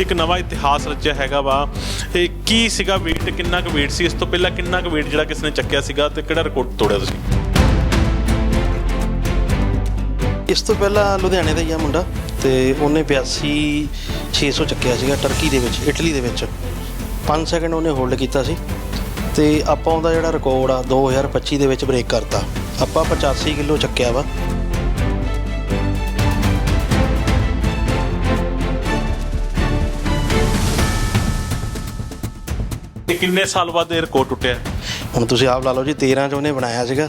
ਇੱਕ ਨਵਾਂ ਇਤਿਹਾਸ ਰਚਿਆ ਹੈਗਾ ਵਾ। ਇਹ ਕੀ ਸੀਗਾ weight? ਕਿੰਨਾ ਕੁ weight ਸੀ? ਇਸ ਤੋਂ ਪਹਿਲਾਂ ਕਿੰਨਾ ਕੁ weight ਜਿਹੜਾ ਕਿਸ ਨੇ ਚੱਕਿਆ ਸੀਗਾ ਤੇ ਕਿਹੜਾ ਰਿਕਾਰਡ ਤੋੜਿਆ ਤੁਸੀਂ? ਇਸ ਤੋਂ ਪਹਿਲਾਂ ਲੁਧਿਆਣੇ ਦਾ ਹੀ ਆ ਮੁੰਡਾ ਤੇ ਉਹਨੇ 82 600 ਚੱਕਿਆ ਸੀਗਾ ਟਰਕੀ ਦੇ ਵਿੱਚ ਇਟਲੀ ਦੇ ਵਿੱਚ। 5 ਸੈਕਿੰਡ ਉਹਨੇ ਹੋਲਡ ਕੀਤਾ ਸੀ ਤੇ ਆਪਾਂ ਉਹਦਾ ਜਿਹੜਾ ਰਿਕਾਰਡ ਆ 2025 ਦੇ ਵਿੱਚ ਬ੍ਰੇਕ ਕਰਤਾ। ਆਪਾਂ 85 ਕਿਲੋ ਚੱਕਿਆ ਵਾ। ਤੇ ਕਿੰਨੇ ਸਾਲ ਬਾਅਦ ਇਹ ਰਿਕਾਰਡ ਟੁੱਟਿਆ? ਹੁਣ ਤੁਸੀਂ ਆਪ ਲਾ ਲਓ ਜੀ 13 ਚ ਉਹਨੇ ਬਣਾਇਆ ਸੀਗਾ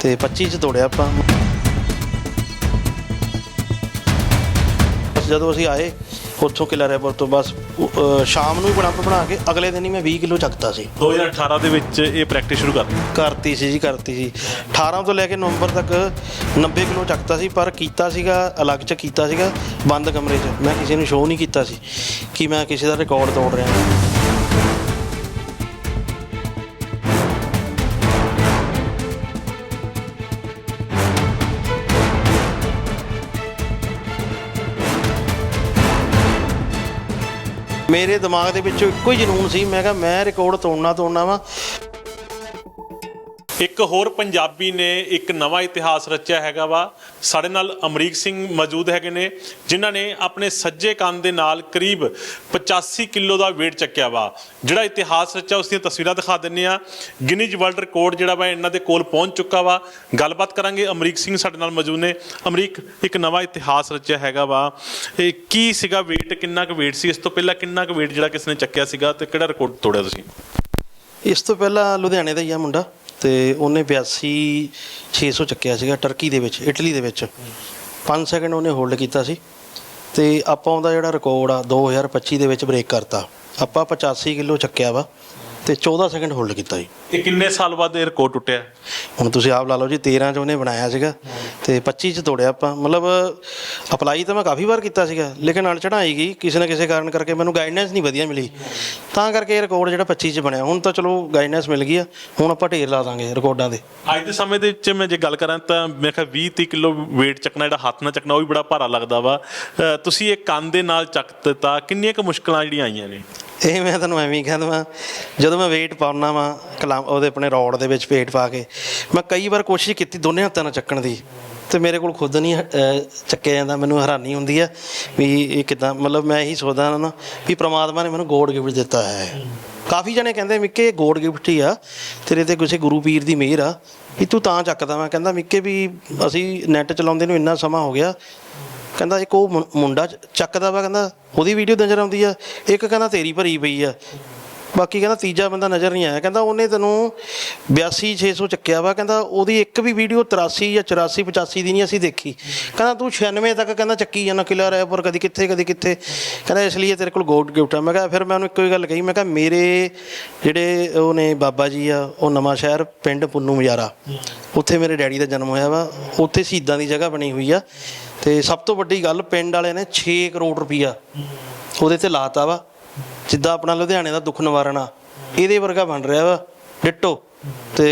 ਤੇ 25 ਚ ਤੋੜਿਆ ਆਪਾਂ। ਬਸ ਜਦੋਂ ਅਸੀਂ ਆਏ ਉੱਥੋਂ ਕਿਲਾ ਰੈਪਰ ਤੋਂ ਬਸ ਸ਼ਾਮ ਨੂੰ ਬਣਾ ਬਣਾ ਕੇ ਅਗਲੇ ਦਿਨ ਹੀ ਮੈਂ 20 ਕਿਲੋ ਚੱਕਤਾ ਸੀ। 2018 ਦੇ ਵਿੱਚ ਇਹ ਪ੍ਰੈਕਟਿਸ ਸ਼ੁਰੂ ਕਰ ਦਿੱਤੀ ਕਰਤੀ ਸੀ ਜੀ ਕਰਤੀ ਸੀ। 18 ਤੋਂ ਲੈ ਕੇ ਨਵੰਬਰ ਤੱਕ 90 ਕਿਲੋ ਚੱਕਤਾ ਸੀ ਪਰ ਕੀਤਾ ਸੀਗਾ ਅਲੱਗ ਚ ਕੀਤਾ ਸੀਗਾ ਬੰਦ ਕਮਰੇ 'ਚ। ਮੈਂ ਕਿਸੇ ਨੂੰ ਸ਼ੋਅ ਨਹੀਂ ਕੀਤਾ ਸੀ ਕਿ ਮੈਂ ਕਿਸੇ ਦਾ ਰਿਕਾਰਡ ਤੋੜ ਰਿਹਾ। ਮੇਰੇ ਦਿਮਾਗ ਦੇ ਵਿੱਚ ਇੱਕੋ ਹੀ ਜਨੂਨ ਸੀ, ਮੈਂ ਕਿਹਾ ਮੈਂ ਰਿਕਾਰਡ ਤੋੜਨਾ ਤੋੜਨਾ ਵਾ। ਇੱਕ ਹੋਰ ਪੰਜਾਬੀ ਨੇ ਇੱਕ ਨਵਾਂ ਇਤਿਹਾਸ ਰਚਿਆ ਹੈਗਾ ਵਾ। ਸਾਡੇ ਨਾਲ ਅਮਰੀਕ ਸਿੰਘ ਮੌਜੂਦ ਹੈਗੇ ਨੇ, ਜਿਨ੍ਹਾਂ ਨੇ ਆਪਣੇ ਸੱਜੇ ਕੰਨ ਦੇ ਨਾਲ ਕਰੀਬ 85 ਕਿਲੋ ਦਾ weight ਚੱਕਿਆ ਵਾ। ਜਿਹੜਾ ਇਤਿਹਾਸ ਰਚਿਆ, ਉਸ ਦੀਆਂ ਤਸਵੀਰਾਂ ਦਿਖਾ ਦਿੰਨੇ ਆ ਗਿਨੀਜ਼ ਵਰਲਡ ਰਿਕਾਰਡ ਜਿਹੜਾ ਵਾ, ਇਹਨਾਂ ਦੇ ਕੋਲ ਪਹੁੰਚ ਚੁੱਕਾ ਵਾ। ਗੱਲਬਾਤ ਕਰਾਂਗੇ, ਅਮਰੀਕ ਸਿੰਘ ਸਾਡੇ ਨਾਲ ਮੌਜੂਦ ਨੇ। ਅਮਰੀਕ, ਇੱਕ ਨਵਾਂ ਇਤਿਹਾਸ ਰਚਿਆ ਹੈਗਾ ਵਾ। ਇਹ ਕੀ ਸੀਗਾ weight, ਕਿੰਨਾ ਕੁ weight ਸੀ? ਇਸ ਤੋਂ ਪਹਿਲਾਂ ਕਿੰਨਾ ਕੁ weight ਜਿਹੜਾ ਕਿਸ ਨੇ ਚੱਕਿਆ ਸੀਗਾ? ਤੇ ਕਿਹੜਾ ਰਿਕਾਰਡ ਤੋੜਿਆ ਤੁਸੀਂ? ਇਸ ਤੋਂ ਪਹਿਲਾਂ ਲੁਧਿਆਣੇ ਦਾ ਹੀ ਆ ਮੁੰਡਾ। ਤੇ ਉਹਨੇ 82 600 ਚੱਕਿਆ ਸੀਗਾ ਟਰਕੀ ਦੇ ਵਿੱਚ, ਇਟਲੀ ਦੇ ਵਿੱਚ। 5 ਸੈਕਿੰਡ ਉਹਨੇ ਹੋਲਡ ਕੀਤਾ ਸੀ ਤੇ ਆਪਾਂ ਉਹਦਾ ਜਿਹੜਾ ਰਿਕਾਰਡ ਆ 2025 ਦੇ ਵਿੱਚ ਬ੍ਰੇਕ ਕਰਤਾ। ਆਪਾਂ 85 ਕਿਲੋ ਚੱਕਿਆ ਵਾ। ਤੇ 14 ਸੈਕਿੰਡ ਹੋਲਡ ਕੀਤਾ ਜੀ। ਇਹ ਕਿੰਨੇ ਸਾਲ ਬਾਅਦ ਇਹ ਰਿਕਾਰਡ ਟੁੱਟਿਆ? ਹੁਣ ਤੁਸੀਂ ਆਪ ਲਾ ਲਓ ਜੀ 13 ਚ ਉਹਨੇ ਬਣਾਇਆ ਸੀਗਾ ਤੇ 25 ਚ ਤੋੜਿਆ ਆਪਾਂ। ਮਤਲਬ ਅਪਲਾਈ ਤਾਂ ਮੈਂ ਕਾਫੀ ਵਾਰ ਕੀਤਾ ਸੀਗਾ ਲੇਕਿਨ ਅਣ ਚੜਾਈ ਗਈ ਕਿਸੇ ਨਾ ਕਿਸੇ ਕਾਰਨ ਕਰਕੇ ਮੈਨੂੰ ਗਾਈਡਨੈਂਸ ਨਹੀਂ ਵਧੀਆ ਮਿਲੀ। ਤਾਂ ਕਰਕੇ ਇਹ ਰਿਕਾਰਡ ਜਿਹੜਾ 25 ਚ ਬਣਿਆ। ਹੁਣ ਤਾਂ ਚਲੋ ਗਾਈਡਨੈਂਸ ਮਿਲ ਗਈ ਆ ਹੁਣ ਆਪਾਂ ਢੇਰ ਲਾ ਦਾਂਗੇ ਰਿਕਾਰਡਾਂ ਦੇ। ਅੱਜ ਦੇ ਸਮੇਂ ਦੇ ਵਿੱਚ ਮੈਂ ਜੇ ਗੱਲ ਕਰਾਂ ਤਾਂ ਮੇਰੇ ਖਿਆਲ 20 30 ਕਿਲੋ weight ਚੱਕਣਾ ਜਿਹੜਾ ਹੱਥ ਨਾਲ ਚੱਕਣਾ ਉਹ ਵੀ ਬੜਾ ਭਾਰਾ ਲੱਗਦਾ ਵਾ। ਤੁਸੀਂ ਇਹ ਕੰਨ ਦੇ ਨਾਲ ਚੱਕ ਦਿੱਤਾ ਕਿੰਨੀਆਂ ਕੁ ਮੁਸ਼ਕਲਾਂ ਜਿਹੜੀਆਂ ਆਈਆਂ ਨੇ? ਇਹ ਮੈਂ ਤੁਹਾਨੂੰ ਐਵੇਂ ਹੀ ਕਹਿ ਦਵਾਂ, ਜਦੋਂ ਮੈਂ weight ਪਾਉਣਾ ਵਾਂ, ਕਲਾਮ ਉਹਦੇ ਆਪਣੇ ਰੋਡ ਦੇ ਵਿੱਚ weight ਪਾ ਕੇ, ਮੈਂ ਕਈ ਵਾਰ ਕੋਸ਼ਿਸ਼ ਕੀਤੀ ਦੋਨੇ ਹੱਥਾਂ ਨਾਲ ਚੱਕਣ ਦੀ, ਤੇ ਮੇਰੇ ਕੋਲ ਖੁਦ ਨਹੀਂ ਚੱਕਿਆ ਜਾਂਦਾ, ਮੈਨੂੰ ਹੈਰਾਨੀ ਹੁੰਦੀ ਆ ਵੀ ਇਹ ਕਿਦਾਂ, ਮਤਲਬ ਮੈਂ ਇਹੀ ਸੋਚਦਾ ਨਾ ਵੀ ਪ੍ਰਮਾਤਮਾ ਨੇ ਮੈਨੂੰ ਗੋਡ ਗਿਫਟ ਦਿੱਤਾ ਹੈ। ਕਾਫੀ ਜਣੇ ਕਹਿੰਦੇ, ਮਿੱਕੇ, ਇਹ ਗੋਡ ਗਿਫਟ ਹੀ ਆ, ਤੇਰੇ ਤੇ ਕਿਸੇ ਗੁਰੂ ਪੀਰ ਦੀ ਮਿਹਰ ਆ, ਵੀ ਤੂੰ ਤਾਂ ਚੱਕਦਾ ਮੈਂ ਕਹਿੰਦਾ, ਮਿੱਕੇ, ਵੀ ਅਸੀਂ ਨੈਟ ਚਲਾਉਂਦੇ ਨੂੰ ਇੰਨਾ ਸਮਾਂ ਹੋ ਗਿਆ ਕਹਿੰਦਾ ਇੱਕ ਉਹ ਮੁੰ- ਮੁੰਡਾ ਚ- ਚੱਕਦਾ ਵਾ, ਕਹਿੰਦਾ ਉਹਦੀ ਵੀਡੀਓ ਨਜ਼ਰ ਆਉਂਦੀ ਆ, ਇੱਕ ਕਹਿੰਦਾ ਤੇਰੀ ਭਰੀ ਪਈ ਆ। ਬਾਕੀ ਕਹਿੰਦਾ ਤੀਜਾ ਬੰਦਾ ਨਜ਼ਰ ਨਹੀਂ ਆਇਆ, ਕਹਿੰਦਾ ਉਹਨੇ ਤੈਨੂੰ 82 600 ਚੱਕਿਆ ਵਾ, ਕਹਿੰਦਾ ਉਹਦੀ ਇੱਕ ਵੀ ਵੀਡੀਓ 83 ਜਾਂ 84 85 ਦੀ ਨਹੀਂ ਅਸੀਂ ਦੇਖੀ। ਕਹਿੰਦਾ ਤੂੰ 96 ਤੱਕ ਕਹਿੰਦਾ ਚੱਕੀ ਜਾਂਦਾ ਕਿਲਾ ਰਹਿ ਪਰ ਕਦੀ ਕਿੱਥੇ ਕਦੀ ਕਿੱਥੇ। ਕਹਿੰਦਾ ਇਸ ਲਈ ਤੇਰੇ ਕੋਲ ਗੋਡ ਗਿਫਟ ਆ। ਮੈਂ ਕਿਹਾ ਫਿਰ ਮੈਂ ਉਹਨੂੰ ਇੱਕੋ ਹੀ ਗੱਲ ਕਹੀ, ਮੈਂ ਕਿਹਾ ਮੇਰੇ ਜਿਹੜੇ ਉਹ ਨੇ ਬਾਬਾ ਜੀ ਆ, ਉਹ ਨਵਾਂ ਸ਼ਹਿਰ, ਪਿੰਡ ਪੁੰਨੂ ਮਜਾਰਾ ਉੱਥੇ ਮੇਰੇ ਡੈਡੀ ਦਾ ਜਨਮ ਹੋਇਆ ਵਾ, ਉੱਥੇ ਸ਼ਹੀਦਾਂ ਦੀ ਜਗ੍ਹਾ ਬਣੀ ਹੋਈ ਆ। ਤੇ ਸਭ ਤੋਂ ਵੱਡੀ ਗੱਲ ਪਿੰਡ ਵਾਲਿਆਂ ਨੇ 6 ਕਰੋੜ ਰੁਪਈਆ ਉਹਦੇ ਤੇ ਲਾਤਾ ਵਾ। ਜਿੱਦਾਂ ਆਪਣਾ ਲੁਧਿਆਣੇ ਦਾ ਦੁੱਖ ਨਿਵਾਰਨ ਆ। ਇਹਦੇ ਵਰਗਾ ਬਣ ਰਿਹਾ ਵਾ ਡਿੱਟੋ। ਤੇ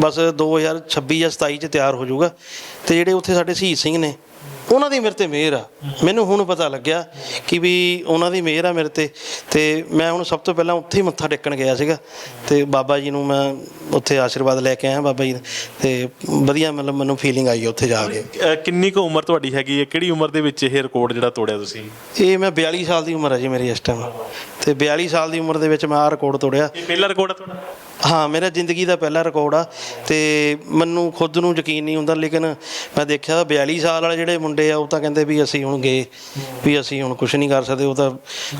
ਬਸ 2026 ਜਾਂ 27 ਚ ਤਿਆਰ ਹੋ ਜਾਊਗਾ। ਤੇ ਜਿਹੜੇ ਉੱਥੇ ਸਾਡੇ ਸ਼ਹੀਦ ਸਿੰਘ ਨੇ ਉਹਨਾਂ ਦੀ ਮੇਰੇ ਤੇ ਮਿਹਰ ਆ। ਮੈਨੂੰ ਹੁਣ ਪਤਾ ਲੱਗਿਆ ਕਿ ਵੀ ਉਹਨਾਂ ਦੀ ਮਿਹਰ ਆ ਮੇਰੇ ਤੇ। ਤੇ ਮੈਂ ਹੁਣ ਸਭ ਤੋਂ ਪਹਿਲਾਂ ਉੱਥੇ ਹੀ ਮੱਥਾ ਟੇਕਣ ਗਿਆ ਸੀਗਾ। ਤੇ ਬਾਬਾ ਜੀ ਨੂੰ ਮੈਂ ਉੱਥੇ ਆਸ਼ੀਰਵਾਦ ਲੈ ਕੇ ਆਇਆ ਬਾਬਾ ਜੀ ਦਾ। ਤੇ ਵਧੀਆ ਮਤਲਬ ਮੈਨੂੰ ਫੀਲਿੰਗ ਆਈ ਉੱਥੇ ਜਾ ਕੇ। ਅਹ ਕਿੰਨੀ ਕੁ ਉਮਰ ਤੁਹਾਡੀ ਹੈਗੀ ਹੈ? ਕਿਹੜੀ ਉਮਰ ਦੇ ਵਿੱਚ ਇਹ ਰਿਕਾਰਡ ਜਿਹੜਾ ਤੋੜਿਆ ਤੁਸੀਂ? ਇਹ ਮੈਂ 42 ਸਾਲ ਦੀ ਉਮਰ ਹੈ ਜੀ ਮੇਰੀ ਇਸ ਟਾਈਮ ਤੇ 42 ਸਾਲ ਦੀ ਉਮਰ ਦੇ ਵਿੱਚ ਮੈਂ ਆ ਰਿਕਾਰਡ ਤੋੜਿਆ। ਇਹ ਪਹਿਲਾ ਰਿਕਾਰਡ ਹੈ ਤੁਹਾਡਾ? ਹਾਂ ਮੇਰਾ ਜ਼ਿੰਦਗੀ ਦਾ ਪਹਿਲਾ ਰਿਕਾਰਡ ਆ ਤੇ ਮੈਨੂੰ ਖੁਦ ਨੂੰ ਯਕੀਨ ਨਹੀਂ ਹੁੰਦਾ ਲੇਕਿਨ ਮੈਂ ਦੇਖਿਆ 42 ਸਾਲ ਵਾਲੇ ਜਿਹੜੇ ਮੁੰਡੇ ਆ ਉਹ ਤਾਂ ਕਹਿੰਦੇ ਵੀ ਅਸੀਂ ਹੁਣ ਗਏ ਵੀ ਅਸੀਂ ਹੁਣ ਕੁਝ ਨਹੀਂ ਕਰ ਸਕਦੇ ਉਹ ਤਾਂ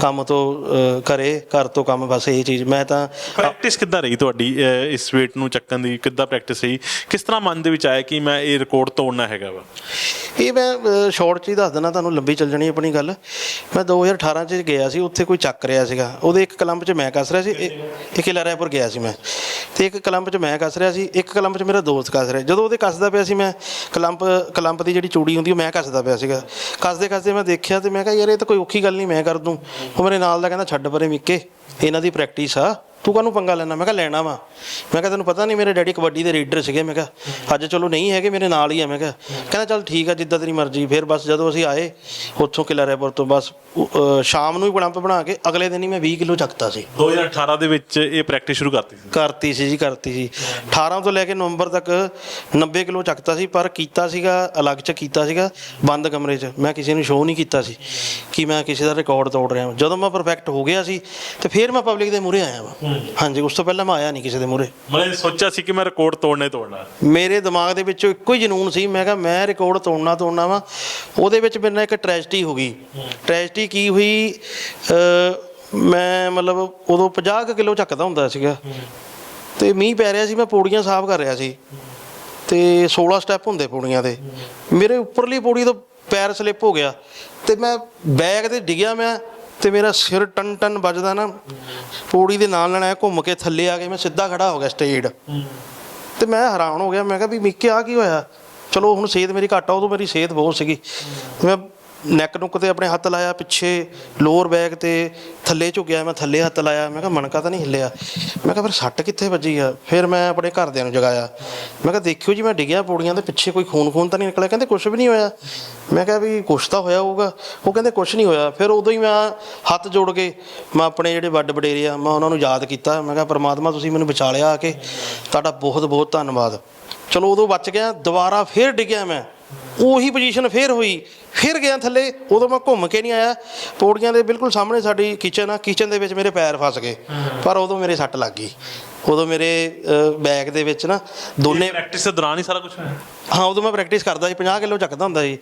ਕੰਮ ਤੋਂ ਅਹ, ਘਰੇ ਤੋਂ ਕੰਮ ਬਸ ਇਹ ਚੀਜ਼ ਮੈਂ ਤਾਂ ਪ੍ਰੈਕਟਿਸ ਕਿੱਦਾਂ ਰਹੀ ਤੁਹਾਡੀ ਇਸ weight ਨੂੰ ਚੱਕਣ ਦੀ ਕਿੱਦਾਂ ਪ੍ਰੈਕਟਿਸ ਰਹੀ ਕਿਸ ਤਰ੍ਹਾਂ ਮਨ ਦੇ ਵਿੱਚ ਆਇਆ ਕਿ ਮੈਂ ਇਹ ਰਿਕਾਰਡ ਤੋੜਨਾ ਹੈਗਾ ਵਾ? ਇਹ ਮੈਂ ਸ਼ਾਰਟ ਚ ਹੀ ਦੱਸ ਦਿੰਦਾ ਤੁਹਾਨੂੰ ਲੰਬੀ ਚੱਲ ਜਾਣੀ ਆਪਣੀ ਗੱਲ। ਮੈਂ 2018 ਚ ਗਿਆ ਸੀ ਉੱਥੇ ਕੋਈ ਚੱਕ ਰਿਹਾ ਸੀਗਾ ਉਹਦੇ ਇੱਕ ਕਲੰਬ ਚ ਮੈਂ ਕੱਸ ਰਿਹਾ ਸੀ ਇਹ ਕਿਲਾ ਰਾਏਪੁਰ ਗਿਆ ਸੀ ਮੈਂ। ਤੇ ਇੱਕ ਕਲੰਬ ਚ ਮੈਂ ਕੱਸ ਰਿਹਾ ਸੀ, ਇੱਕ ਕਲੰਬ ਚ ਮੇਰਾ ਦੋਸਤ ਕੱਸ ਰਿਹਾ। ਜਦੋਂ ਉਹਦੇ ਕੱਸਦਾ ਪਿਆ ਸੀ ਮੈਂ, ਕਲੰਪ ਕਲੰਪ ਦੀ ਜਿਹੜੀ ਚੂੜੀ ਹੁੰਦੀ, ਉਹ ਮੈਂ ਕੱਸਦਾ ਪਿਆ ਸੀਗਾ। ਕੱਸਦੇ ਕੱਸਦੇ ਮੈਂ ਦੇਖਿਆ ਤੇ ਮੈਂ ਕਿਹਾ, ਯਾਰ, ਇਹ ਤਾਂ ਕੋਈ ਔਖੀ ਗੱਲ ਨਹੀਂ, ਮੈਂ ਕਰ ਦੂੰ। ਉਹ ਮੇਰੇ ਨਾਲ ਦਾ ਕਹਿੰਦਾ, ਛੱਡ ਪਰੇ, ਮਿੱਕੇ, ਇਹਨਾਂ ਦੀ ਪ੍ਰੈਕਟਿਸ ਆ। ਤੂੰ ਕਾਹਨੂੰ ਪੰਗਾ ਲੈਣਾ ਮੈਂ ਕਿਹਾ ਲੈਣਾ ਵਾ। ਮੈਂ ਕਿਹਾ ਤੈਨੂੰ ਪਤਾ ਨਹੀਂ ਮੇਰੇ ਡੈਡੀ ਕਬੱਡੀ ਦੇ ਰੀਡਰ ਸੀਗੇ। ਮੈਂ ਕਿਹਾ ਅੱਜ ਚਲੋ ਨਹੀਂ ਹੈਗੇ ਮੇਰੇ ਨਾਲ ਹੀ ਆ। ਮੈਂ ਕਿਹਾ ਕਹਿੰਦਾ ਚੱਲ ਠੀਕ ਆ ਜਿੱਦਾਂ ਤੇਰੀ ਮਰਜ਼ੀ। ਫਿਰ ਬਸ ਜਦੋਂ ਅਸੀਂ ਆਏ ਉੱਥੋਂ ਕਿਲਾ ਰੈਪੁਰ ਤੋਂ ਬਸ ਸ਼ਾਮ ਨੂੰ ਹੀ ਬਣਾ ਬਣਾ ਕੇ ਅਗਲੇ ਦਿਨ ਹੀ ਮੈਂ 20 ਕਿਲੋ ਚੱਕਤਾ ਸੀ। 2018 ਦੇ ਵਿੱਚ ਇਹ ਪ੍ਰੈਕਟਿਸ ਸ਼ੁਰੂ ਕਰਤੀ ਸੀ। ਕਰਤੀ ਸੀ ਜੀ ਕਰਤੀ ਸੀ। 18 ਤੋਂ ਲੈ ਕੇ ਨਵੰਬਰ ਤੱਕ 90 ਕਿਲੋ ਚੱਕਤਾ ਸੀ ਪਰ ਕੀਤਾ ਸੀਗਾ ਅਲੱਗ ਚ ਕੀਤਾ ਸੀਗਾ ਬੰਦ ਕਮਰੇ 'ਚ। ਮੈਂ ਕਿਸੇ ਨੂੰ ਸ਼ੋਅ ਨਹੀਂ ਕੀਤਾ ਸੀ ਕਿ ਮੈਂ ਕਿਸੇ ਦਾ ਰਿਕਾਰਡ ਤੋੜ ਰਿਹਾ ਹਾਂ ਜਦੋਂ ਮੈਂ ਪਰਫੈਕਟ ਹੋ ਗਿਆ ਸੀ ਤੇ ਫਿਰ ਮੈਂ ਪਬਲਿਕ ਦੇ ਮੂਹਰੇ ਆਇਆ ਵਾਂ। ਹਾਂਜੀ ਉਸ ਤੋਂ ਪਹਿਲਾਂ ਮੈਂ ਆਇਆ ਨਹੀਂ ਕਿਸੇ ਦੇ ਮੂਹਰੇ। ਮੈਂ ਸੋਚਿਆ ਸੀ ਕਿ ਮੈਂ ਰਿਕਾਰਡ ਤੋੜਨੇ ਤੋੜਨਾ। ਮੇਰੇ ਦਿਮਾਗ ਦੇ ਵਿੱਚੋਂ ਇੱਕੋ ਹੀ ਜਨੂਨ ਸੀ ਮੈਂ ਕਿਹਾ ਮੈਂ ਰਿਕਾਰਡ ਤੋੜਨਾ ਤੋੜਨਾ ਵਾ। ਉਹਦੇ ਵਿੱਚ ਮੇਰੇ ਨਾਲ ਇੱਕ ਟ੍ਰੈਜਡੀ ਹੋ ਗਈ। ਟ੍ਰੈਜਡੀ ਕੀ ਹੋਈ ਮੈਂ ਮਤਲਬ ਉਦੋਂ 50 ਕਿਲੋ ਚੱਕਦਾ ਹੁੰਦਾ ਸੀਗਾ। ਤੇ ਮੀਂਹ ਪੈ ਰਿਹਾ ਸੀ ਮੈਂ ਪੌੜੀਆਂ ਸਾਫ਼ ਕਰ ਰਿਹਾ ਸੀ। ਤੇ 16 ਸਟੈਪ ਹੁੰਦੇ ਪੌੜੀਆਂ ਦੇ। ਮੇਰੇ ਉੱਪਰਲੀ ਪੌੜੀ ਤੋਂ ਪੈਰ ਸਲਿੱਪ ਹੋ ਗਿਆ। ਤੇ ਮੈਂ ਬੈਗ ਤੇ ਡਿੱਗਿਆ ਮੈਂ। ਤੇ ਮੇਰਾ ਸਿਰ ਟਨ ਟਨ ਵੱਜਦਾ ਨਾ, ਪੌੜੀ ਦੇ ਨਾਲ ਨਾਲ ਐ ਘੁੰਮ ਕੇ ਥੱਲੇ ਆ ਕੇ ਮੈਂ ਸਿੱਧਾ ਖੜਾ ਹੋ ਗਿਆ ਸਟੇਜ। ਤੇ ਮੈਂ ਹੈਰਾਨ ਹੋ ਗਿਆ, ਮੈਂ ਕਿਹਾ ਵੀ ਮਿੱਕੇ ਆ ਕੀ ਹੋਇਆ? ਚਲੋ ਹੁਣ ਸਿਹਤ ਮੇਰੀ ਘੱਟ ਆ, ਉਦੋਂ ਮੇਰੀ ਸਿਹਤ ਬਹੁਤ ਸੀਗੀ। ਮੈਂ ਨੈਕ ਨੁੱਕ ਤੇ ਆਪਣੇ ਹੱਥ ਲਾਇਆ, ਪਿੱਛੇ ਲੋਅਰ ਬੈਗ ਤੇ ਥੱਲੇ ਝੁਕਿਆ ਮੈਂ ਥੱਲੇ ਹੱਥ ਲਾਇਆ, ਮੈਂ ਕਿਹਾ ਮਣਕਾ ਤਾਂ ਨਹੀਂ ਹਿੱਲਿਆ। ਮੈਂ ਕਿਹਾ ਫਿਰ ਸੱਟ ਕਿੱਥੇ ਵੱਜੀ ਆ? ਫਿਰ ਮੈਂ ਆਪਣੇ ਘਰਦਿਆਂ ਨੂੰ ਜਗਾਇਆ। ਮੈਂ ਕਿਹਾ ਦੇਖਿਓ ਜੀ, ਮੈਂ ਡਿੱਗਿਆ ਪੌੜੀਆਂ ਦੇ ਪਿੱਛੇ, ਕੋਈ ਖੂਨ ਖੂਨ ਤਾਂ ਨਹੀਂ ਨਿਕਲਿਆ? ਕਹਿੰਦੇ ਕੁਝ ਵੀ ਨਹੀਂ ਹੋਇਆ। ਮੈਂ ਕਿਹਾ ਵੀ ਕੁਛ ਤਾਂ ਹੋਇਆ ਹੋਊਗਾ। ਉਹ ਕਹਿੰਦੇ ਕੁਝ ਨਹੀਂ ਹੋਇਆ। ਫਿਰ ਉਦੋਂ ਹੀ ਮੈਂ ਹੱਥ ਜੋੜ ਕੇ ਮੈਂ ਆਪਣੇ ਜਿਹੜੇ ਵੱਡ ਵਡੇਰੇ ਆ, ਮੈਂ ਉਹਨਾਂ ਨੂੰ ਯਾਦ ਕੀਤਾ। ਮੈਂ ਕਿਹਾ, ਪ੍ਰਮਾਤਮਾ, ਤੁਸੀਂ ਮੈਨੂੰ ਬਚਾ ਲਿਆ ਆ ਕੇ। ਤੁਹਾਡਾ ਬਹੁਤ ਬਹੁਤ ਧੰਨਵਾਦ। ਚਲੋ ਉਦੋਂ ਬਚ ਗਿਆ। ਦੁਬਾਰਾ ਫੇਰ ਡਿੱਗਿਆ ਮੈਂ। ਉਹੀ ਪੋਜੀਸ਼ਨ ਫੇਰ ਹੋਈ। ਫਿਰ ਗਿਆ ਥੱਲੇ ਉਦੋਂ ਮੈਂ ਘੁੰਮ ਕੇ ਨਹੀਂ ਆਇਆ। ਪੌੜੀਆਂ ਦੇ ਬਿਲਕੁਲ ਸਾਹਮਣੇ ਸਾਡੀ ਕਿਚਨ ਆ। ਕਿਚਨ ਦੇ ਵਿੱਚ ਮੇਰੇ ਪੈਰ ਫਸ ਗਏ। ਪਰ ਉਦੋਂ ਮੇਰੇ ਸੱਟ ਲੱਗ ਗਈ। ਉਦੋਂ ਮੇਰੇ ਬੈਗ ਦੇ ਵਿੱਚ ਨਾ ਦੋਨੇ ਪ੍ਰੈਕਟਿਸ ਦੇ ਦੌਰਾਨ ਹੀ ਸਾਰਾ ਕੁਝ ਹੋਇਆ? ਹਾਂ ਉਦੋਂ ਮੈਂ ਪ੍ਰੈਕਟਿਸ ਕਰਦਾ ਸੀ। 50 ਕਿਲੋ ਚੱਕਦਾ ਹੁੰਦਾ ਸੀ।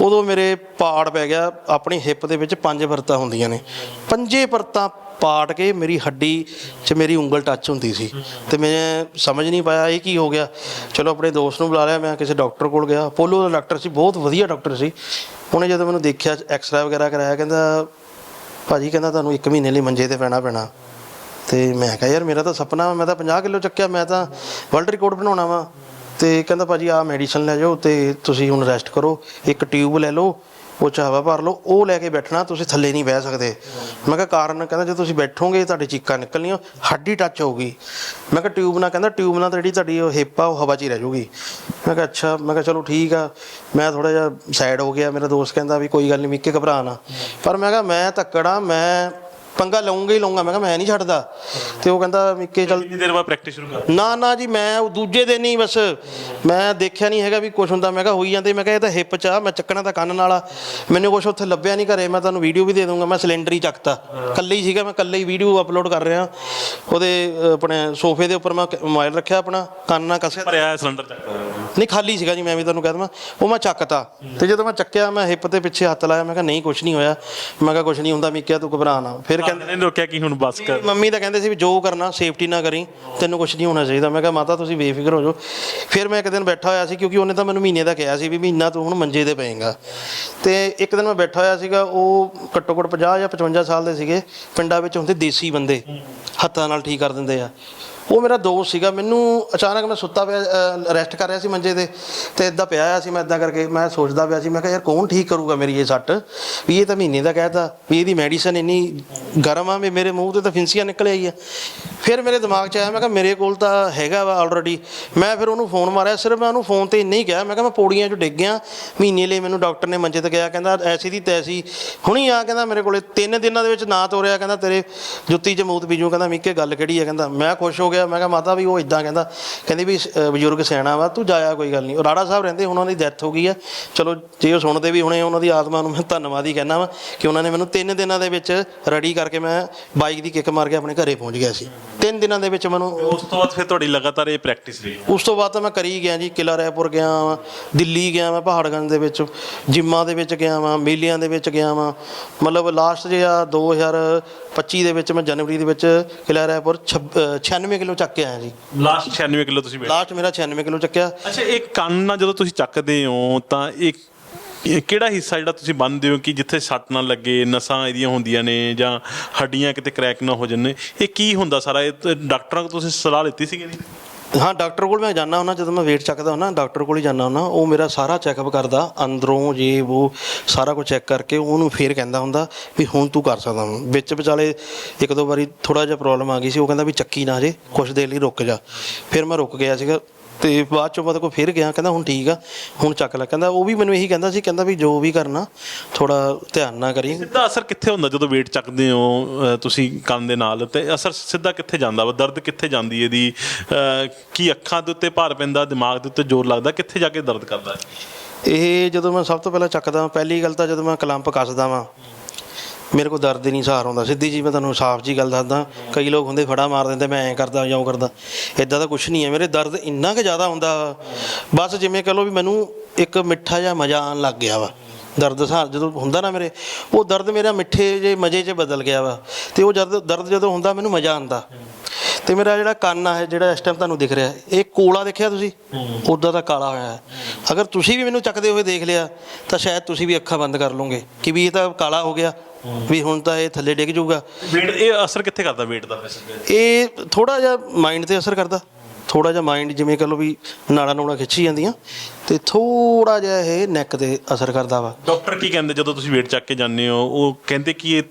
ਉਦੋਂ ਮੇਰੇ ਪਾੜ ਪੈ ਗਿਆ। ਆਪਣੀ ਹਿੱਪ ਦੇ ਵਿੱਚ ਪੰਜ ਪਰਤਾਂ ਹੁੰਦੀਆਂ ਨੇ। ਪੰਜੇ ਪਰਤਾਂ ਪਾਟ ਕੇ ਮੇਰੀ ਹੱਡੀ 'ਚ ਮੇਰੀ ਉਂਗਲ ਟੱਚ ਹੁੰਦੀ ਸੀ ਤੇ ਮੈਂ ਸਮਝ ਨਹੀਂ ਪਾਇਆ ਇਹ ਕੀ ਹੋ ਗਿਆ। ਚਲੋ ਆਪਣੇ ਦੋਸਤ ਨੂੰ ਬੁਲਾ ਲਿਆ, ਮੈਂ ਕਿਸੇ ਡਾਕਟਰ ਕੋਲ ਗਿਆ। ਪੋਲੋ ਦਾ ਡਾਕਟਰ ਸੀ, ਬਹੁਤ ਵਧੀਆ ਡਾਕਟਰ ਸੀ। ਉਹਨੇ ਜਦੋਂ ਮੈਨੂੰ ਦੇਖਿਆ ਐਕਸਰਾ ਵਗੈਰਾ ਕਰਾਇਆ, ਕਹਿੰਦਾ, ਭਾਜੀ, ਕਹਿੰਦਾ ਤੁਹਾਨੂੰ 1 ਮਹੀਨੇ ਲਈ ਮੰਜੇ ਤੇ ਪੈਣਾ ਪੈਣਾ। ਤੇ ਮੈਂ ਕਿਹਾ, ਯਾਰ, ਮੇਰਾ ਤਾਂ ਸੁਪਨਾ ਵਾ, ਮੈਂ ਤਾਂ 50 ਕਿਲੋ ਚੱਕਿਆ, ਮੈਂ ਤਾਂ ਵਰਲਡ ਰਿਕਾਰਡ ਬਣਾਉਣਾ ਵਾ। ਤੇ ਕਹਿੰਦਾ, ਭਾਜੀ, ਆਹ ਮੈਡੀਸਨ ਲੈ ਜਾਓ ਤੇ ਤੁਸੀਂ ਹੁਣ ਰੈਸਟ ਕਰੋ, ਇੱਕ ਟਿਊਬ ਲੈ ਲਓ ਉਹ ਹਵਾ ਭਰ ਲਓ, ਉਹ ਲੈ ਕੇ ਬੈਠਣਾ, ਤੁਸੀਂ ਥੱਲੇ ਨਹੀਂ ਬਹਿ ਸਕਦੇ। ਮੈਂ ਕਿਹਾ ਕਾਰਨ ਕਹਿੰਦਾ, ਜੇ ਤੁਸੀਂ ਬੈਠੋਗੇ, ਤੁਹਾਡੀ ਚੀਕਾਂ ਨਿਕਲਣੀਆਂ, ਹੱਡੀ ਟੱਚ ਹੋਊਗੀ। ਮੈਂ ਕਿਹਾ ਟਿਊਬ ਨਾਲ ਕਹਿੰਦਾ ਟਿਊਬ ਨਾਲ ਤਾਂ ਜਿਹੜੀ ਤੁਹਾਡੀ ਉਹ ਹਿੱਪ ਆ, ਉਹ ਹਵਾ 'ਚ ਹੀ ਰਹਿ ਜਾਊਗੀ ਮੈਂ ਕਿਹਾ ਅੱਛਾ, ਮੈਂ ਕਿਹਾ ਚਲੋ ਠੀਕ ਆ, ਮੈਂ ਥੋੜਾ ਜਿਹਾ ਸਾਈਡ ਹੋ ਗਿਆ, ਮੇਰਾ ਦੋਸਤ ਕਹਿੰਦਾ ਵੀ ਕੋਈ ਗੱਲ ਨਹੀਂ ਮਿੱਕੇ ਘਬਰਾ ਨਾ। ਪਰ ਮੈਂ ਕਿਹਾ ਮੈਂ ਧੱਕੜਾ ਮੈਂ ਪੰਗਾ ਲਊਂਗਾ ਹੀ ਲਊਂਗਾ। ਮੈਂ ਕਿਹਾ ਮੈਂ ਨਹੀਂ ਛੱਡਦਾ। ਤੇ ਉਹ ਕਹਿੰਦਾ ਮਿੱਕੇ ਚੱਲ ਕਿੰਨੀ ਦੇਰ ਬਾਅਦ ਪ੍ਰੈਕਟਿਸ ਸ਼ੁਰੂ ਕਰ ਨਾ ਨਾ ਜੀ ਮੈਂ ਉਹ ਦੂਜੇ ਦਿਨ ਹੀ ਬਸ ਮੈਂ ਦੇਖਿਆ ਨਹੀਂ ਹੈਗਾ ਵੀ ਕੁਝ ਹੁੰਦਾ। ਮੈਂ ਕਿਹਾ ਹੋਈ ਜਾਂਦੇ। ਮੈਂ ਕਿਹਾ ਇਹ ਤਾਂ ਹਿੱਪ ਚ ਆ ਮੈਂ ਚੱਕਣਾ ਤਾਂ ਕੰਨ ਨਾਲ ਆ। ਮੈਨੂੰ ਕੁਝ ਉੱਥੇ ਲੱਭਿਆ ਨਹੀਂ ਘਰੇ। ਮੈਂ ਤੁਹਾਨੂੰ ਵੀਡੀਓ ਵੀ ਦੇ ਦੂੰਗਾ ਮੈਂ ਸਿਲੰਡਰ ਹੀ ਚੱਕਤਾ। ਕੱਲੇ ਹੀ ਸੀਗਾ। ਮੈਂ ਕੱਲੇ ਹੀ ਵੀਡੀਓ ਅਪਲੋਡ ਕਰ ਰਿਹਾ। ਉਹਦੇ ਆਪਣੇ ਸੋਫੇ ਦੇ ਉੱਪਰ ਮੈਂ ਮੋਬਾਈਲ ਰੱਖਿਆ ਆਪਣਾ। ਕੰਨ ਨਾਲ ਕੱਸਿਆ। ਭਰਿਆ ਸਿਲੰਡਰ ਚੱਕ ਨਹੀਂ ਖਾਲੀ ਸੀਗਾ ਜੀ ਮੈਂ ਵੀ ਤੁਹਾਨੂੰ ਕਹਿ ਦਵਾਂ। ਉਹ ਮੈਂ ਚੱਕਤਾ। ਤੇ ਜਦੋਂ ਮੈਂ ਚੱਕਿਆ ਮੈਂ ਹਿੱਪ ਤੇ ਪਿੱਛੇ ਹੱਥ ਲਾਇਆ। ਮੈਂ ਕਿਹਾ ਨਹੀਂ ਕੁਝ ਨਹੀਂ ਹੋਇਆ। ਮੈਂ ਕਿਹਾ ਕੁਝ ਨਹੀਂ ਹੁੰਦਾ ਮੈਂ ਕਿਹਾ ਤੂੰ ਘਬਰਾ ਨਾ। ਫਿਰ ਕਹਿੰਦੇ ਨੇ ਰੋਕਿਆ ਕਿ ਹੁਣ ਬਸ ਕਰ। ਮੰਮੀ ਤਾਂ ਕਹਿੰਦੇ ਸੀ ਵੀ ਜੋ ਕਰਨਾ ਸੇਫਟੀ ਨਾ ਕਰੀ ਤੈਨੂੰ ਕੁਝ ਨਹੀਂ ਹੋਣਾ ਚਾਹੀਦਾ। ਮੈਂ ਕਿਹਾ ਮਾਤਾ ਤੁਸੀਂ ਬੇਫਿਕਰ ਹੋ ਜਾਓ। ਫਿਰ ਮੈਂ ਇੱਕ ਦਿਨ ਬੈਠਾ ਹੋਇਆ ਸੀ ਕਿਉਂਕਿ ਉਹਨੇ ਤਾਂ ਮੈਨੂੰ ਮਹੀਨੇ ਦਾ ਕਿਹਾ ਸੀ ਵੀ ਮਹੀਨਾ ਤੂੰ ਹੁਣ ਮੰਜੇ ਤੇ ਪਏਗਾ। ਤੇ ਇੱਕ ਦਿਨ ਮੈਂ ਬੈਠਾ ਹੋਇਆ ਸੀਗਾ ਉਹ ਘੱਟੋ ਘੱਟ 50 ਜਾਂ 55 ਸਾਲ ਦੇ ਸੀਗੇ। ਪਿੰਡਾਂ ਵਿੱਚ ਹੁੰਦੇ ਦੇਸੀ ਬੰਦੇ ਹੱਥਾਂ ਨਾਲ ਠੀਕ ਕਰ ਦਿੰਦੇ ਆ। ਉਹ ਮੇਰਾ ਦੋਸਤ ਸੀਗਾ, ਮੈਨੂੰ ਅਚਾਨਕ ਮੈਂ ਸੁੱਤਾ ਪਿਆ ਰੈਸਟ ਕਰ ਰਿਹਾ ਸੀ ਮੰਜੇ ਤੇ ਤੇ ਇਦਾਂ ਪਿਆ ਹੋਇਆ ਸੀ ਮੈਂ ਇਦਾਂ ਕਰਕੇ ਮੈਂ ਸੋਚਦਾ ਪਿਆ ਸੀ, ਮੈਂ ਕਿਹਾ ਯਾਰ ਕੌਣ ਠੀਕ ਕਰੂਗਾ ਮੇਰੀ ਇਹ ਸੱਟ? ਵੀ ਇਹ ਤਾਂ ਮਹੀਨੇ ਦਾ ਕਹਿਤਾ, ਵੀ ਇਹਦੀ ਮੈਡੀਸਨ ਇੰਨੀ ਗਰਮ ਆ ਵੀ ਮੇਰੇ ਮੂੰਹ ਤੇ ਤਾਂ ਫਿੰਸੀਆਂ ਨਿਕਲ ਆਈ ਆ ਫਿਰ ਮੇਰੇ ਦਿਮਾਗ 'ਚ ਆਇਆ, ਮੈਂ ਕਿਹਾ ਮੇਰੇ ਕੋਲ ਤਾਂ ਹੈਗਾ ਵਾ ਆਲਰੇਡੀ ਮੈਂ ਫਿਰ ਉਹਨੂੰ ਫੋਨ ਮਾਰਿਆ, ਸਿਰਫ ਮੈਂ ਉਹਨੂੰ ਫੋਨ ਤੇ ਇੰਨਾ ਹੀ ਕਿਹਾ, ਮੈਂ ਕਿਹਾ ਮੈਂ ਪੌੜੀਆਂ 'ਚ ਡਿੱਗ ਗਿਆ, ਮਹੀਨੇ ਲਈ ਮੈਨੂੰ ਡਾਕਟਰ ਨੇ ਮੰਜੇ ਤੇ ਗਿਆ ਕਹਿੰਦਾ ਐਸੀ ਦੀ ਤੈਸੀ। ਹੁਣੀ ਆ, ਕਹਿੰਦਾ ਮੇਰੇ ਕੋਲੇ ਤਿੰਨ ਦਿਨਾਂ ਦੇ ਵਿੱਚ ਨਾ ਤੋਰਿਆ, ਕਹਿੰਦਾ ਤੇਰੇ ਜੁੱਤੀ 'ਚ ਮੂਤ ਪੀਜੂ ਕਹਿੰਦਾ ਮਿੱਕੇ ਗੱਲ ਕਿਹੜੀ ਹੈ ਕਹਿੰਦਾ ਮੈਂ ਖੁਸ਼ ਹੋ ਗਿਆ ਮੈਂ ਕਿਹਾ ਮਾਤਾ ਵੀ ਉਹ ਇਦਾਂ ਕਹਿੰਦਾ ਕਹਿੰਦੀ ਵੀ ਬਜ਼ੁਰਗ ਸਿਆਣਾ ਵਾ ਤੂੰ ਜਾਇਆ ਕੋਈ ਗੱਲ ਨਹੀਂ। ਉਹ ਰਾੜਾ ਸਾਹਿਬ ਰਹਿੰਦੇ ਹੁਣ ਉਹਨਾਂ ਦੀ ਡੈਥ ਹੋ ਗਈ ਆ। ਚਲੋ ਜੇ ਉਹ ਸੁਣਦੇ ਵੀ ਹੁਣੇ ਉਹਨਾਂ ਦੀ ਆਤਮਾ ਨੂੰ ਮੈਂ ਧੰਨਵਾਦ ਹੀ ਕਹਿਣਾ ਵਾ ਕਿ ਉਹਨਾਂ ਨੇ ਮੈਨੂੰ ਤਿੰਨ ਦਿਨਾਂ ਦੇ ਵਿੱਚ ਰੈਡੀ ਕਰਕੇ ਮੈਂ ਬਾਈਕ ਦੀ ਕਿੱਕ ਮਾਰ ਕੇ ਆਪਣੇ ਘਰੇ ਪਹੁੰਚ ਗਿਆ ਸੀ। ਤਿੰਨ ਦਿਨਾਂ ਦੇ ਵਿੱਚ ਮੈਨੂੰ ਉਸ ਤੋਂ ਬਾਅਦ ਫਿਰ ਤੁਹਾਡੀ ਲਗਾਤਾਰ ਇਹ ਪ੍ਰੈਕਟਿਸ ਰਹੀ? ਉਸ ਤੋਂ ਬਾਅਦ ਤਾਂ ਮੈਂ ਕਰੀ ਗਿਆ ਜੀ ਕਿਲਾ ਰਾਏਪੁਰ ਗਿਆ ਵਾਂ ਦਿੱਲੀ ਗਿਆ ਮੈਂ ਪਹਾੜਗੰਜ ਦੇ ਵਿੱਚ ਜਿੰਮਾਂ ਦੇ ਵਿੱਚ ਗਿਆ ਵਾਂ ਮੇਲਿਆਂ ਦੇ ਵਿੱਚ ਗਿਆ ਵਾਂ। ਮਤਲਬ ਲਾਸਟ ਜਿਹਾ 2025 ਦੇ ਵਿੱਚ ਮੈਂ ਜਨਵਰੀ ਦੇ ਵਿੱਚ ਕਿਲਾ ਰਾਏਪੁਰ 96 ਕਿਲੋ ਚੱਕ ਕੇ ਆਇਆ ਜੀ। ਲਾਸਟ 96 ਕਿਲੋ ਤੁਸੀਂ ਲਾਸਟ ਮੇਰਾ 96 ਕਿਲੋ ਚੱਕਿਆ। ਅੱਛਾ ਇਹ ਕੰਨ ਨਾਲ ਜਦੋਂ ਤੁਸੀਂ ਚੱਕਦੇ ਹੋ ਤਾਂ ਇਹ ਇਹ ਕਿਹੜਾ ਹਿੱਸਾ ਜਿਹੜਾ ਤੁਸੀਂ ਬੰਨਦੇ ਹੋ ਕਿ ਜਿੱਥੇ ਸੱਟ ਨਾ ਲੱਗੇ ਨਸਾਂ ਇਹਦੀਆਂ ਹੁੰਦੀਆਂ ਨੇ ਜਾਂ ਹੱਡੀਆਂ ਕਿਤੇ ਕ੍ਰੈਕ ਨਾ ਹੋ ਜਾਣ? ਇਹ ਕੀ ਹੁੰਦਾ ਸਾਰਾ? ਇਹ ਤਾਂ ਡਾਕਟਰਾਂ ਕੋਲ ਤੁਸੀਂ ਸਲਾਹ ਲਿੱਤੀ ਸੀਗੀ ਨਹੀਂ ਹਾਂ, ਡਾਕਟਰ ਕੋਲ ਮੈਂ ਜਾਣਾ ਹੁੰਦਾ, ਜਦੋਂ ਮੈਂ weight ਚੱਕਦਾ ਹੁੰਦਾ, ਡਾਕਟਰ ਕੋਲ ਹੀ ਜਾਣਾ ਹੁੰਦਾ। ਉਹ ਮੇਰਾ ਸਾਰਾ ਚੈੱਕਅਪ ਕਰਦਾ, ਅੰਦਰੋਂ ਜੇ ਉਹ ਸਾਰਾ ਕੁਝ ਚੈੱਕ ਕਰਕੇ ਉਹਨੂੰ ਫੇਰ ਕਹਿੰਦਾ ਹੁੰਦਾ ਵੀ ਹੁਣ ਤੂੰ ਕਰ ਸਕਦਾ ਹੁਣ ਵਿੱਚ ਵਿਚਾਲੇ ਇੱਕ ਦੋ ਵਾਰੀ ਥੋੜਾ ਜਿਹਾ ਪ੍ਰੋਬਲਮ ਆ ਗਈ ਸੀ, ਉਹ ਕਹਿੰਦਾ ਵੀ ਚੱਕੀ ਨਾ ਜੇ ਕੁਝ ਦੇਰ ਲਈ ਰੁਕ ਜਾ। ਫਿਰ ਮੈਂ ਰੁਕ ਗਿਆ ਸੀਗਾ। ਤੇ ਬਾਅਦ ਚੋਂ ਬਾਅਦ ਕੋ ਫਿਰ ਗਿਆ ਕਹਿੰਦਾ ਹੁਣ ਠੀਕ ਆ ਹੁਣ ਚੱਕ ਲੈ। ਕਹਿੰਦਾ ਉਹ ਵੀ ਮੈਨੂੰ ਇਹੀ ਕਹਿੰਦਾ ਸੀ ਕਹਿੰਦਾ ਵੀ ਜੋ ਵੀ ਕਰਨਾ ਥੋੜਾ ਧਿਆਨ ਨਾਲ ਕਰੀ। ਸਿੱਧਾ ਅਸਰ ਕਿੱਥੇ ਹੁੰਦਾ ਜਦੋਂ weight ਚੱਕਦੇ ਹੋ ਅਹ, ਤੁਸੀਂ ਕੰਮ ਦੇ ਨਾਲ? ਤੇ ਅਸਰ ਸਿੱਧਾ ਕਿੱਥੇ ਜਾਂਦਾ ਵਾ? ਦਰਦ ਕਿੱਥੇ ਜਾਂਦੀ ਇਹਦੀ? ਅਹ, ਕੀ ਅੱਖਾਂ ਦੇ ਉੱਤੇ ਭਾਰ ਪੈਂਦਾ ਦਿਮਾਗ ਦੇ ਉੱਤੇ ਜ਼ੋਰ ਲੱਗਦਾ ਕਿੱਥੇ ਜਾ ਕੇ ਦਰਦ ਕਰਦਾ? ਇਹ ਜਦੋਂ ਮੈਂ ਸਭ ਤੋਂ ਪਹਿਲਾਂ ਚੱਕਦਾ ਪਹਿਲੀ ਗੱਲ ਤਾਂ ਜਦੋਂ ਮੈਂ ਕਲੰਪ ਕੱਸਦਾ ਵਾਂ ਮੇਰੇ ਕੋਲ ਦਰਦ ਹੀ ਨਹੀਂ, ਸਹਾਰ ਆਉਂਦਾ ਸਿੱਧੀ ਜੀ ਮੈਂ ਤੁਹਾਨੂੰ ਸਾਫ਼ ਜੀ ਗੱਲ ਦੱਸਦਾ। ਕਈ ਲੋਕ ਹੁੰਦੇ ਫੜਾ ਮਾਰ ਦਿੰਦੇ, ਮੈਂ ਐਂ ਕਰਦਾ ਜਾਂ ਉਹ ਕਰਦਾ। ਇਦਾਂ ਦਾ ਕੁਝ ਨਹੀਂ ਹੈ। ਮੇਰੇ ਦਰਦ ਇੰਨਾ ਕਿ ਜ਼ਿਆਦਾ ਹੁੰਦਾ ਬਸ ਜਿਵੇਂ ਕਹ ਲਓ ਵੀ ਮੈਨੂੰ ਇੱਕ ਮਿੱਠਾ ਜਿਹਾ ਮਜ਼ਾ ਆਉਣ ਲੱਗ ਗਿਆ ਵਾ। ਦਰਦ ਸਹਾਰ ਜਦੋਂ ਹੁੰਦਾ ਨਾ ਮੇਰੇ, ਉਹ ਦਰਦ ਮੇਰਾ ਮਿੱਠੇ ਜੇ ਮਜ਼ੇ 'ਚ ਬਦਲ ਗਿਆ ਵਾ। ਤੇ ਉਹ ਜਦ ਦਰਦ ਜਦੋਂ ਹੁੰਦਾ, ਮੈਨੂੰ ਮਜ਼ਾ ਆਉਂਦਾ। ਤੇ ਮੇਰਾ ਜਿਹੜਾ ਕੰਨ ਆ ਜਿਹੜਾ ਇਸ ਟਾਈਮ ਤੁਹਾਨੂੰ ਦਿਖ ਰਿਹਾ, ਇਹ ਕੋਲਾ ਦੇਖਿਆ ਤੁਸੀਂ? ਉਦਾਂ ਦਾ ਕਾਲਾ ਹੋਇਆ ਹੈ। ਅਗਰ ਤੁਸੀਂ ਵੀ ਮੈਨੂੰ ਚੱਕਦੇ ਹੋਏ ਦੇਖ ਲਿਆ, ਤਾਂ ਸ਼ਾਇਦ ਤੁਸੀਂ ਵੀ ਅੱਖਾਂ ਬੰਦ ਕਰ ਲਓਗੇ ਕਿ ਵੀ ਇਹ ਤਾਂ ਕਾਲਾ ਹੋ ਗਿਆ। ਵੀ ਹੁਣ ਤਾਂ ਇਹ ਥੱਲੇ ਡਿੱਗ ਜਾਊਗਾ। weight ਇਹ ਅਸਰ ਕਿੱਥੇ ਕਰਦਾ weight ਦਾ ਇਹ ਥੋੜਾ ਜਿਹਾ ਮਾਈਂਡ ਤੇ ਅਸਰ ਕਰਦਾ। ਥੋੜਾ ਜਿਹਾ ਮਾਈਂਡ ਜਿਵੇਂ ਕਹ ਲਓ ਵੀ ਨਾੜਾ ਨੂੜਾ ਖਿੱਚੀ ਜਾਂਦੀਆਂ ਤੇ ਥੋੜਾ ਜਿਹਾ ਇਹ ਨੈਕ ਤੇ ਅਸਰ ਕਰਦਾ ਵਾ। ਡਾਕਟਰ ਕੀ ਕਹਿੰਦੇ? ਜਦੋਂ ਤੁਸੀਂ weight ਚੱਕ ਕੇ ਜਾਂਦੇ ਹੋ ਉਹ ਕਹਿੰਦੇ ਕਿ ਇਹ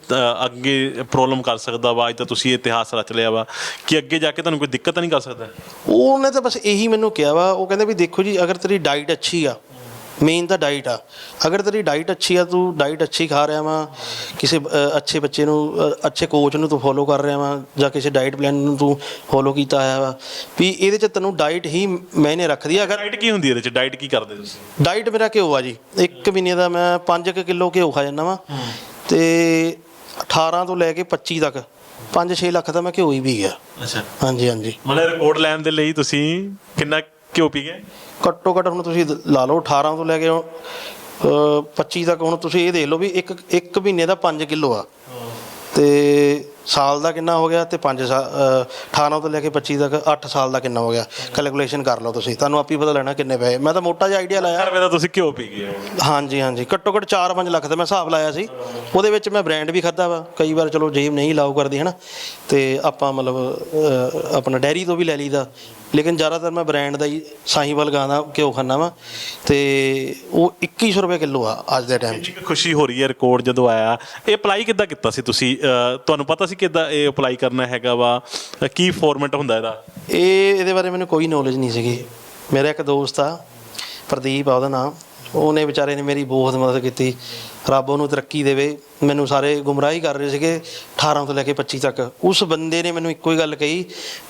ਅੱਗੇ ਪ੍ਰੋਬਲਮ ਕਰ ਸਕਦਾ ਵਾ ਅੱਜ ਤਾਂ ਤੁਸੀਂ ਇਹ ਇਤਿਹਾਸ ਰਚ ਲਿਆ ਵਾ ਕਿ ਅੱਗੇ ਜਾ ਕੇ ਤੁਹਾਨੂੰ ਕੋਈ ਦਿੱਕਤ ਤਾਂ ਨਹੀਂ ਕਰ ਸਕਦਾ? ਉਹਨੇ ਤਾਂ ਬਸ ਇਹੀ ਮੈਨੂੰ ਕਿਹਾ ਵਾ। ਉਹ ਕਹਿੰਦੇ ਵੀ ਦੇਖੋ ਜੀ ਅਗਰ ਤੇਰੀ ਡਾਈਟ ਅੱਛੀ ਆ ਮੇਨ ਤਾਂ ਡਾਈਟ ਆ। ਅਗਰ ਤੇਰੀ ਡਾਈਟ ਅੱਛੀ ਆ ਤੂੰ ਡਾਈਟ ਅੱਛੀ ਖਾ ਰਿਹਾ ਵਾ ਕਿਸੇ ਅ, ਅੱਛੇ ਬੱਚੇ ਨੂੰ ਅ, ਅੱਛੇ ਕੋਚ ਨੂੰ ਤੂੰ ਫੋਲੋ ਕਰ ਰਿਹਾ ਵਾ ਜਾਂ ਕਿਸੇ ਡਾਈਟ ਪਲਾਨ ਨੂੰ ਤੂੰ ਫੋਲੋ ਕੀਤਾ ਆਇਆ ਵਾ ਵੀ ਇਹਦੇ ਚ ਤੈਨੂੰ ਡਾਈਟ ਹੀ ਮੈਨੇ ਰੱਖਦੀ ਆ। ਅਗਰ ਡਾਈਟ ਕੀ ਹੁੰਦੀ ਹੈ ਇਹਦੇ ਚ? ਡਾਈਟ ਕੀ ਕਰਦੇ ਤੁਸੀਂ? ਡਾਈਟ ਮੇਰਾ ਘਿਓ ਆ ਜੀ। ਇੱਕ ਮਹੀਨੇ ਦਾ ਮੈਂ 5 ਕਿਲੋ ਘਿਓ ਖਾ ਜਾਂਦਾ ਵਾ। ਤੇ 18 ਤੋਂ ਲੈ ਕੇ 25 ਤੱਕ 5-6 ਲੱਖ ਦਾ ਮੈਂ ਘਿਓ ਹੀ ਪੀ ਗਿਆ। ਅੱਛਾ। ਹਾਂਜੀ ਹਾਂਜੀ। ਮਤਲਬ ਰਿਕਾਰਡ ਲੈਣ ਦੇ ਲਈ ਤੁਸੀਂ ਕਿੰਨਾ ਕਿਉਂ ਪੀ ਗਏ? ਘੱਟੋ ਘੱਟ ਹੁਣ ਤੁਸੀਂ ਲਾ ਲਓ 18 ਤੋਂ ਲੈ ਕੇ ਹੁਣ, ਅਹ 25 ਤੱਕ ਹੁਣ ਤੁਸੀਂ ਇਹ ਦੇਖ ਲਓ ਵੀ ਇੱਕ ਇੱਕ ਮਹੀਨੇ ਦਾ 5 ਕਿਲੋ ਆ। ਤੇ ਸਾਲ ਦਾ ਕਿੰਨਾ ਹੋ ਗਿਆ ਤੇ 5 18 ਤੋਂ ਲੈ ਕੇ 25 ਤੱਕ 8 ਸਾਲ ਦਾ ਕਿੰਨਾ ਹੋ ਗਿਆ। ਕੈਲਕੂਲੇਸ਼ਨ ਕਰ ਲਓ ਤੁਸੀਂ ਤੁਹਾਨੂੰ ਆਪੀ ਪਤਾ ਲੈਣਾ ਕਿੰਨੇ ਪਏ। ਮੈਂ ਤਾਂ ਮੋਟਾ ਜਿਹਾ ਆਈਡੀਆ ਲਾਇਆ। ਰੁਪਏ ਦਾ ਤੁਸੀਂ ਕਿਉਂ ਪੀ ਗਏ ਹੋ? ਹਾਂਜੀ ਹਾਂਜੀ। ਘੱਟੋ ਘੱਟ 4-5 ਲੱਖ ਦਾ ਮੈਂ ਹਿਸਾਬ ਲਾਇਆ ਸੀ। ਉਹਦੇ ਵਿੱਚ ਮੈਂ ਬ੍ਰਾਂਡ ਵੀ ਖਾਦਾ ਵਾ। ਕਈ ਵਾਰ ਚਲੋ ਜੇਬ ਨਹੀਂ ਲਾਉ ਕਰਦੀ ਹੈ ਨਾ ਤੇ ਆਪਾਂ ਮਤਲਬ ਅਹ, ਆਪਣਾ ਡੈਰੀ ਤੋਂ ਵੀ ਲੈ ਲਈਦਾ। ਲੇਕਿਨ ਜ਼ਿਆਦਾਤਰ ਮੈਂ ਬ੍ਰਾਂਡ ਦਾ ਹੀ ਸਾਹੀਵਾਲ ਗਾਂ ਦਾ ਘਿਓ ਖਾਨਾ ਵਾ ਤੇ ਉਹ 2100 ਰੁਪਏ ਕਿਲੋ ਆ ਅੱਜ ਦੇ ਟਾਈਮ 'ਚ। ਖੁਸ਼ੀ ਹੋ ਰਹੀ ਹੈ ਰਿਕਾਰਡ ਜਦੋਂ ਆਇਆ। ਇਹ ਅਪਲਾਈ ਕਿੱਦਾਂ ਕੀਤਾ ਸੀ ਤੁਸੀਂ? ਤੁਹਾਨੂੰ ਪਤਾ ਸੀ ਕਿੱਦਾਂ ਇਹ ਅਪਲਾਈ ਕਰਨਾ ਹੈਗਾ ਵਾ? ਕੀ ਫਾਰਮੈਟ ਹੁੰਦਾ ਇਹਦਾ? ਇਹ ਇਹਦੇ ਬਾਰੇ ਮੈਨੂੰ ਕੋਈ ਨੌਲੇਜ ਨਹੀਂ ਸੀਗੀ। ਮੇਰਾ ਇੱਕ ਦੋਸਤ ਆ ਪ੍ਰਦੀਪ ਆ ਉਹਦਾ ਨਾਮ। ਉਹਨੇ ਵਿਚਾਰੇ ਨੇ ਮੇਰੀ ਬਹੁਤ ਮਦਦ ਕੀਤੀ। ਰੱਬ ਉਹਨੂੰ ਤਰੱਕੀ ਦੇਵੇ। ਮੈਨੂੰ ਸਾਰੇ ਗੁੰਮਰਾਹੀ ਕਰ ਰਹੇ ਸੀਗੇ 18 ਤੋਂ ਲੈ ਕੇ 25 ਤੱਕ। ਉਸ ਬੰਦੇ ਨੇ ਮੈਨੂੰ ਇੱਕੋ ਹੀ ਗੱਲ ਕਹੀ,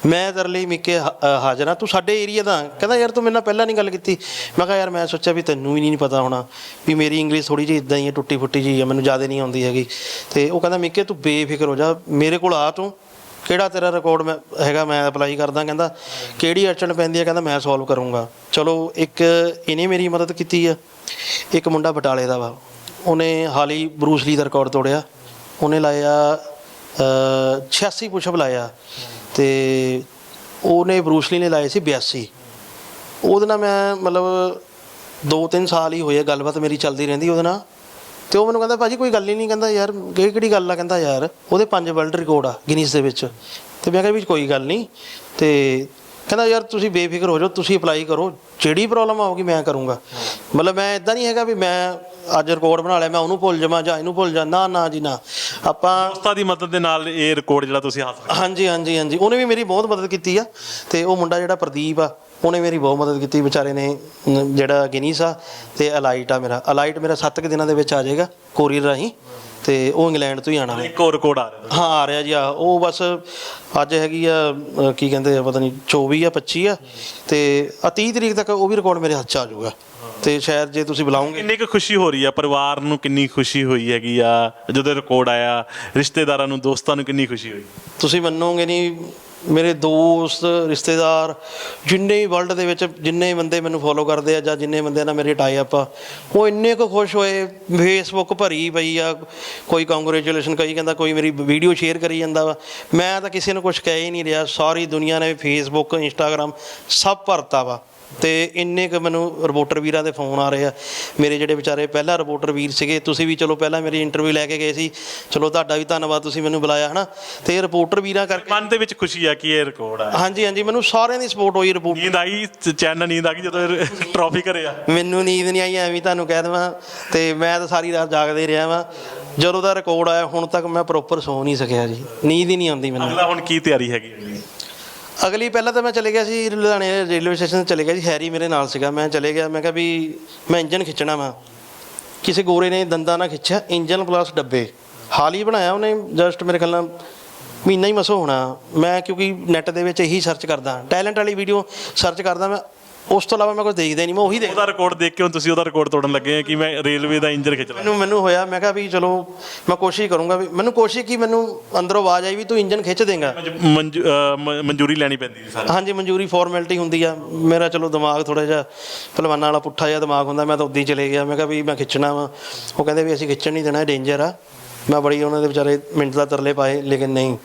ਮੈਂ ਤੇਰੇ ਲਈ ਮਿੱਕੇ ਹਾ- ਹਾਜ਼ਰ ਹਾਂ। ਤੂੰ ਸਾਡੇ ਏਰੀਆ ਦਾ ਕਹਿੰਦਾ, ਯਾਰ ਤੂੰ ਮੇਰੇ ਨਾਲ ਪਹਿਲਾਂ ਨਹੀਂ ਗੱਲ ਕੀਤੀ। ਮੈਂ ਕਿਹਾ, ਯਾਰ ਮੈਂ ਸੋਚਿਆ ਵੀ ਤੈਨੂੰ ਹੀ ਨਹੀਂ ਪਤਾ ਹੋਣਾ ਵੀ ਮੇਰੀ ਇੰਗਲਿਸ਼ ਥੋੜੀ ਜਿਹੀ ਇਦਾਂ ਹੀ ਹੈ ਟੁੱਟੀ ਫੁੱਟੀ ਜੀ ਹੈ। ਮੈਨੂੰ ਜ਼ਿਆਦਾ ਨਹੀਂ ਆਉਂਦੀ ਹੈਗੀ। ਤੇ ਉਹ ਕਹਿੰਦਾ, ਮਿੱਕੇ ਤੂੰ ਬੇਫਿਕਰ ਹੋ ਜਾ। ਮੇਰੇ ਕੋਲ ਆ ਤੂੰ। ਕਿਹੜਾ ਤੇਰਾ ਰਿਕਾਰਡ ਮੈਂ ਹੈਗਾ, ਮੈਂ ਅਪਲਾਈ ਕਰਦਾ, ਕਹਿੰਦਾ ਕਿਹੜੀ ਅੜਚਣ ਪੈਂਦੀ ਹੈ, ਕਹਿੰਦਾ ਮੈਂ ਸੋਲਵ ਕਰੂੰਗਾ। ਚਲੋ, ਇੱਕ ਇਹਨੇ ਮੇਰੀ ਮਦਦ ਕੀਤੀ ਆ। ਇੱਕ ਮੁੰਡਾ ਬਟਾਲੇ ਦਾ ਵਾ। ਉਹਨੇ ਹਾਲੀ ਬਰੂਸ ਲੀ ਦਾ ਰਿਕਾਰਡ ਤੋੜਿਆ। ਉਹਨੇ ਲਾਇਆ ਅ 86 ਪੁਸ਼ਅਪ ਲਾਇਆ। ਤੇ ਉਹਨੇ ਬਰੂਸ ਲੀ ਨੇ ਲਾਏ ਸੀ 82 ਉਹਦੇ ਨਾਲ ਮੈਂ ਮਤਲਬ 2-3 ਸਾਲ ਹੀ ਹੋਏ ਗੱਲਬਾਤ ਮੇਰੀ ਚੱਲਦੀ ਰਹਿੰਦੀ। ਉਹਦੇ ਨਾਲ ਤੇ ਉਹ ਮੈਨੂੰ ਕਹਿੰਦਾ ਭਾਜੀ ਕੋਈ ਗੱਲ ਹੀ ਨਹੀਂ। ਕਹਿੰਦਾ ਯਾਰ ਕਿਹੜੀ ਕਿਹੜੀ ਗੱਲ ਆ? ਕਹਿੰਦਾ ਯਾਰ ਉਹਦੇ ਪੰਜ ਵਰਲਡ ਰਿਕਾਰਡ ਆ ਗਿਨੀਸ ਦੇ ਵਿੱਚ। ਤੇ ਮੈਂ ਕਿਹਾ ਵੀ ਕੋਈ ਗੱਲ ਨਹੀਂ। ਤੇ ਕਹਿੰਦਾ ਯਾਰ ਤੁਸੀਂ ਬੇਫਿਕਰ ਹੋ ਜਾਓ ਤੁਸੀਂ ਅਪਲਾਈ ਕਰੋ। ਜਿਹੜੀ ਪ੍ਰੋਬਲਮ ਆਊਗੀ ਮੈਂ ਕਰੂੰਗਾ। ਮਤਲਬ ਮੈਂ ਇਦਾਂ ਨਹੀਂ ਹੈਗਾ ਵੀ ਮੈਂ ਅੱਜ ਰਿਕਾਰਡ ਬਣਾ ਲਿਆ ਮੈਂ ਉਹਨੂੰ ਭੁੱਲ ਜਾਵਾਂ ਜਾਂ ਇਹਨੂੰ ਭੁੱਲ ਜਾ ਨਾ ਨਾ ਜੀ ਨਾ। ਆਪਾਂ ਦੋਸਤਾਂ ਦੀ ਮਦਦ ਦੇ ਨਾਲ ਇਹ ਰਿਕਾਰਡ ਜਿਹੜਾ ਤੁਸੀਂ ਹਾਸਲ ਹਾਂਜੀ ਹਾਂਜੀ ਹਾਂਜੀ। ਉਹਨੇ ਵੀ ਮੇਰੀ ਬਹੁਤ ਮਦਦ ਕੀਤੀ ਆ। ਤੇ ਉਹ ਮੁੰਡਾ ਜਿਹੜਾ ਪ੍ਰਦੀਪ ਆ ਉਹਨੇ ਮੇਰੀ ਬਹੁਤ ਮਦਦ ਕੀਤੀ ਵਿਚਾਰੇ ਨੇ ਜਿਹੜਾ ਗਿਨੀਸ ਆ ਤੇ ਅਲਾਈਟ ਆ ਮੇਰਾ। ਅਲਾਈਟ ਮੇਰਾ 7 ਕੁ ਦਿਨਾਂ ਦੇ ਵਿੱਚ ਆ ਜਾਏਗਾ ਕੋਰੀਅਰ ਰਾਹੀਂ ਤੇ ਉਹ ਇੰਗਲੈਂਡ ਤੋਂ ਹੀ ਆਣਾ ਇੱਕ ਹੋਰ ਰਿਕਾਰਡ ਆ ਰਿਹਾ। ਹਾਂ ਆ ਰਿਹਾ ਜੀ ਆ। ਉਹ ਬਸ ਅੱਜ ਹੈਗੀ ਆ ਕੀ ਕਹਿੰਦੇ ਆ ਪਤਾ ਨਹੀਂ 24 ਆ 25 ਆ ਤੇ ਆ 30 ਤਰੀਕ ਤੱਕ ਉਹ ਵੀ ਰਿਕਾਰਡ ਮੇਰੇ ਹੱਥ 'ਚ ਆ ਜਾਊਗਾ। ਤੇ ਸ਼ਾਇਦ ਜੇ ਤੁਸੀਂ ਬੁਲਾਓਗੇ ਕਿੰਨੀ ਕੁ ਖੁਸ਼ੀ ਹੋ ਰਹੀ ਆ? ਪਰਿਵਾਰ ਨੂੰ ਕਿੰਨੀ ਖੁਸ਼ੀ ਹੋਈ ਹੈਗੀ ਆ? ਜਦੋਂ ਰਿਕਾਰਡ ਆਇਆ ਰਿਸ਼ਤੇਦਾਰਾਂ ਨੂੰ ਦੋਸਤਾਂ ਨੂੰ ਕਿੰਨੀ ਖੁਸ਼ੀ ਹੋਈ? ਤੁਸੀਂ ਮੰਨੋਗੇ ਨਹੀਂ ਮੇਰੇ ਦੋਸਤ, ਰਿਸ਼ਤੇਦਾਰ, ਜਿੰਨੇ ਵੀ ਵਰਲਡ ਦੇ ਵਿੱਚ ਜਿੰਨੇ ਬੰਦੇ ਮੈਨੂੰ ਫੋਲੋ ਕਰਦੇ ਆ ਜਾਂ ਜਿੰਨੇ ਬੰਦੇ ਨਾਲ ਮੇਰੇ ਟਾਈ ਅਪ ਆ, ਉਹ ਇੰਨੇ ਕੁ ਖੁਸ਼ ਹੋਏ ਫੇਸਬੁੱਕ ਭਰੀ ਪਈ ਆ, ਕੋਈ ਕੰਗ੍ਰੈਚੁਲੇਸ਼ਨ ਕਹੀ ਕਹਿੰਦਾ ਕੋਈ ਮੇਰੀ ਵੀਡੀਓ ਸ਼ੇਅਰ ਕਰੀ ਜਾਂਦਾ ਵਾ। ਮੈਂ ਤਾਂ ਕਿਸੇ ਨੂੰ ਕੁਝ ਕਹਿ ਹੀ ਨਹੀਂ ਰਿਹਾ, ਸਾਰੀ ਦੁਨੀਆ ਨੇ ਫੇਸਬੁੱਕ ਇੰਸਟਾਗ੍ਰam ਸਭ ਭਰਤਾ ਵਾ। ਤੇ ਇੰਨੇ ਕੁ ਮੈਨੂੰ ਰਿਪੋਰਟਰ ਵੀਰਾਂ ਦੇ ਫੋਨ ਆ ਰਹੇ ਆ। ਮੇਰੇ ਜਿਹੜੇ ਵਿਚਾਰੇ ਪਹਿਲਾ ਰਿਪੋਰਟਰ ਵੀਰ ਸੀਗੇ ਤੁਸੀਂ ਵੀ ਚਲੋ ਪਹਿਲਾਂ ਮੇਰੀ ਇੰਟਰਵਿਊ ਲੈ ਕੇ ਗਏ ਸੀ। ਚਲੋ ਤੁਹਾਡਾ ਵੀ ਧੰਨਵਾਦ ਤੁਸੀਂ ਮੈਨੂੰ ਬੁਲਾਇਆ ਹਨਾ? ਤੇ ਰਿਪੋਰਟਰ ਵੀਰਾਂ ਕਰਕੇ ਮਨ ਦੇ ਵਿੱਚ ਖੁਸ਼ੀ ਆ ਕਿ ਇਹ ਰਿਕਾਰਡ ਆ। ਹਾਂਜੀ ਹਾਂਜੀ ਮੈਨੂੰ ਸਾਰਿਆਂ ਦੀ ਸਪੋਰਟ ਹੋਈ ਰਿਪੋਰਟ ਨੀਂਦ ਆਈ ਚੈਨ ਨੀਂਦ ਆ ਗਈ ਜਦੋਂ ਟਰਾਫੀ ਘਰੇ ਆ। ਮੈਨੂੰ ਨੀਂਦ ਨਹੀਂ ਆਈ ਐਵੇਂ ਤੁਹਾਨੂੰ ਕਹਿ ਦੇਵਾਂ। ਤੇ ਮੈਂ ਤਾਂ ਸਾਰੀ ਰਾਤ ਜਾਗਦੇ ਰਿਹਾ ਵਾਂ। ਜਦੋਂ ਦਾ ਰਿਕਾਰਡ ਆਇਆ ਹੁਣ ਤੱਕ ਮੈਂ ਪ੍ਰੋਪਰ ਸੌ ਨਹੀਂ ਸਕਿਆ ਜੀ। ਨੀਂਦ ਹੀ ਨਹੀਂ ਆਉਂਦੀ ਮੈਨੂੰ। ਅਗਲਾ ਹੁਣ ਕੀ ਤਿਆਰੀ ਹੈਗੀ? ਅਗਲੀ ਪਹਿਲਾਂ ਤਾਂ ਮੈਂ ਚਲੇ ਗਿਆ ਸੀ ਲੁਧਿਆਣੇ ਰੇਲਵੇ ਸਟੇਸ਼ਨ ਚਲੇ ਗਿਆ ਸੀ ਹੈਰੀ ਮੇਰੇ ਨਾਲ ਸੀਗਾ। ਮੈਂ ਚਲੇ ਗਿਆ, ਮੈਂ ਕਿਹਾ ਵੀ ਮੈਂ ਇੰਜਨ ਖਿੱਚਣਾ ਵਾ। ਕਿਸੇ ਗੋਰੇ ਨੇ ਦੰਦਾਂ ਨਾਲ ਖਿੱਚਿਆ, ਇੰਜਨ ਪਲੱਸ ਡੱਬੇ। ਹਾਲ ਹੀ ਬਣਾਇਆ ਉਹਨੇ ਜਸਟ ਮੇਰੇ ਖਿਆਲ ਨਾਲ ਮਹੀਨਾ ਹੀ ਮਸੋ ਹੋਣਾ। ਮੈਂ ਕਿਉਂਕਿ ਨੈਟ ਦੇ ਵਿੱਚ ਇਹੀ ਸਰਚ ਕਰਦਾ। ਟੈਲੈਂਟ ਵਾਲੀ ਵੀਡੀਓ ਸਰਚ ਕਰਦਾ ਮੈਂ। ਉਸ ਤੋਂ ਇਲਾਵਾ ਮੈਂ ਕੁਝ ਦੇਖਦਾ ਹੀ ਨਹੀਂ ਮੈਂ ਉਹੀ ਦੇਖ ਉਹਦਾ ਰਿਕਾਰਡ ਦੇਖ ਕੇ ਹੁਣ ਤੁਸੀਂ ਉਹਦਾ ਰਿਕਾਰਡ ਤੋੜਨ ਲੱਗੇ ਆ ਕਿ ਮੈਂ ਰੇਲਵੇ ਦਾ ਇੰਜਨ ਖਿੱਚ ਲਾਂ ਮੈਨੂੰ ਮੈਨੂੰ ਹੋਇਆ ਮੈਂ ਕਿਹਾ ਵੀ ਚਲੋ ਮੈਂ ਕੋਸ਼ਿਸ਼ ਕਰੂੰਗਾ ਵੀ ਮੈਨੂੰ ਕੋਸ਼ਿਸ਼ ਕੀ ਮੈਨੂੰ ਅੰਦਰੋਂ ਆਵਾਜ਼ ਆਈ ਵੀ ਤੂੰ ਇੰਜਨ ਖਿੱਚ ਦੇਂਗਾ। ਮਨਜ਼ੂ- ਅਹ ਮ- ਮਨਜ਼ੂਰੀ ਲੈਣੀ ਪੈਂਦੀ ਸੀ ਸਾਰੀ ਹਾਂਜੀ ਮਨਜ਼ੂਰੀ ਫਾਰਮੈਲਿਟੀ ਹੁੰਦੀ ਆ। ਮੇਰਾ ਚਲੋ ਦਿਮਾਗ ਥੋੜਾ ਜਿਹਾ ਪਹਿਲਵਾਨਾਂ ਵਾਲਾ ਪੁੱਠਾ ਜਿਹਾ ਦਿਮਾਗ ਹੁੰਦਾ ਮੈਂ ਤਾਂ ਉੱਦਾਂ ਹੀ ਚਲੇ ਗਿਆ। ਮੈਂ ਕਿਹਾ ਵੀ ਮੈਂ ਖਿੱਚਣਾ ਵਾ। ਉਹ ਕਹਿੰਦੇ ਵੀ ਅਸੀਂ ਖਿੱਚਣ ਨਹੀਂ ਦੇਣਾ ਡੇਂਜਰ ਆ। ਮੈਂ ਬੜੀ ਉਹਨਾਂ ਦੇ ਵਿਚਾਰੇ ਮਿੰਟ ਦਾ ਤਰਲੇ ਪਾਏ ਲੇਕਿਨ ਨਹੀਂ।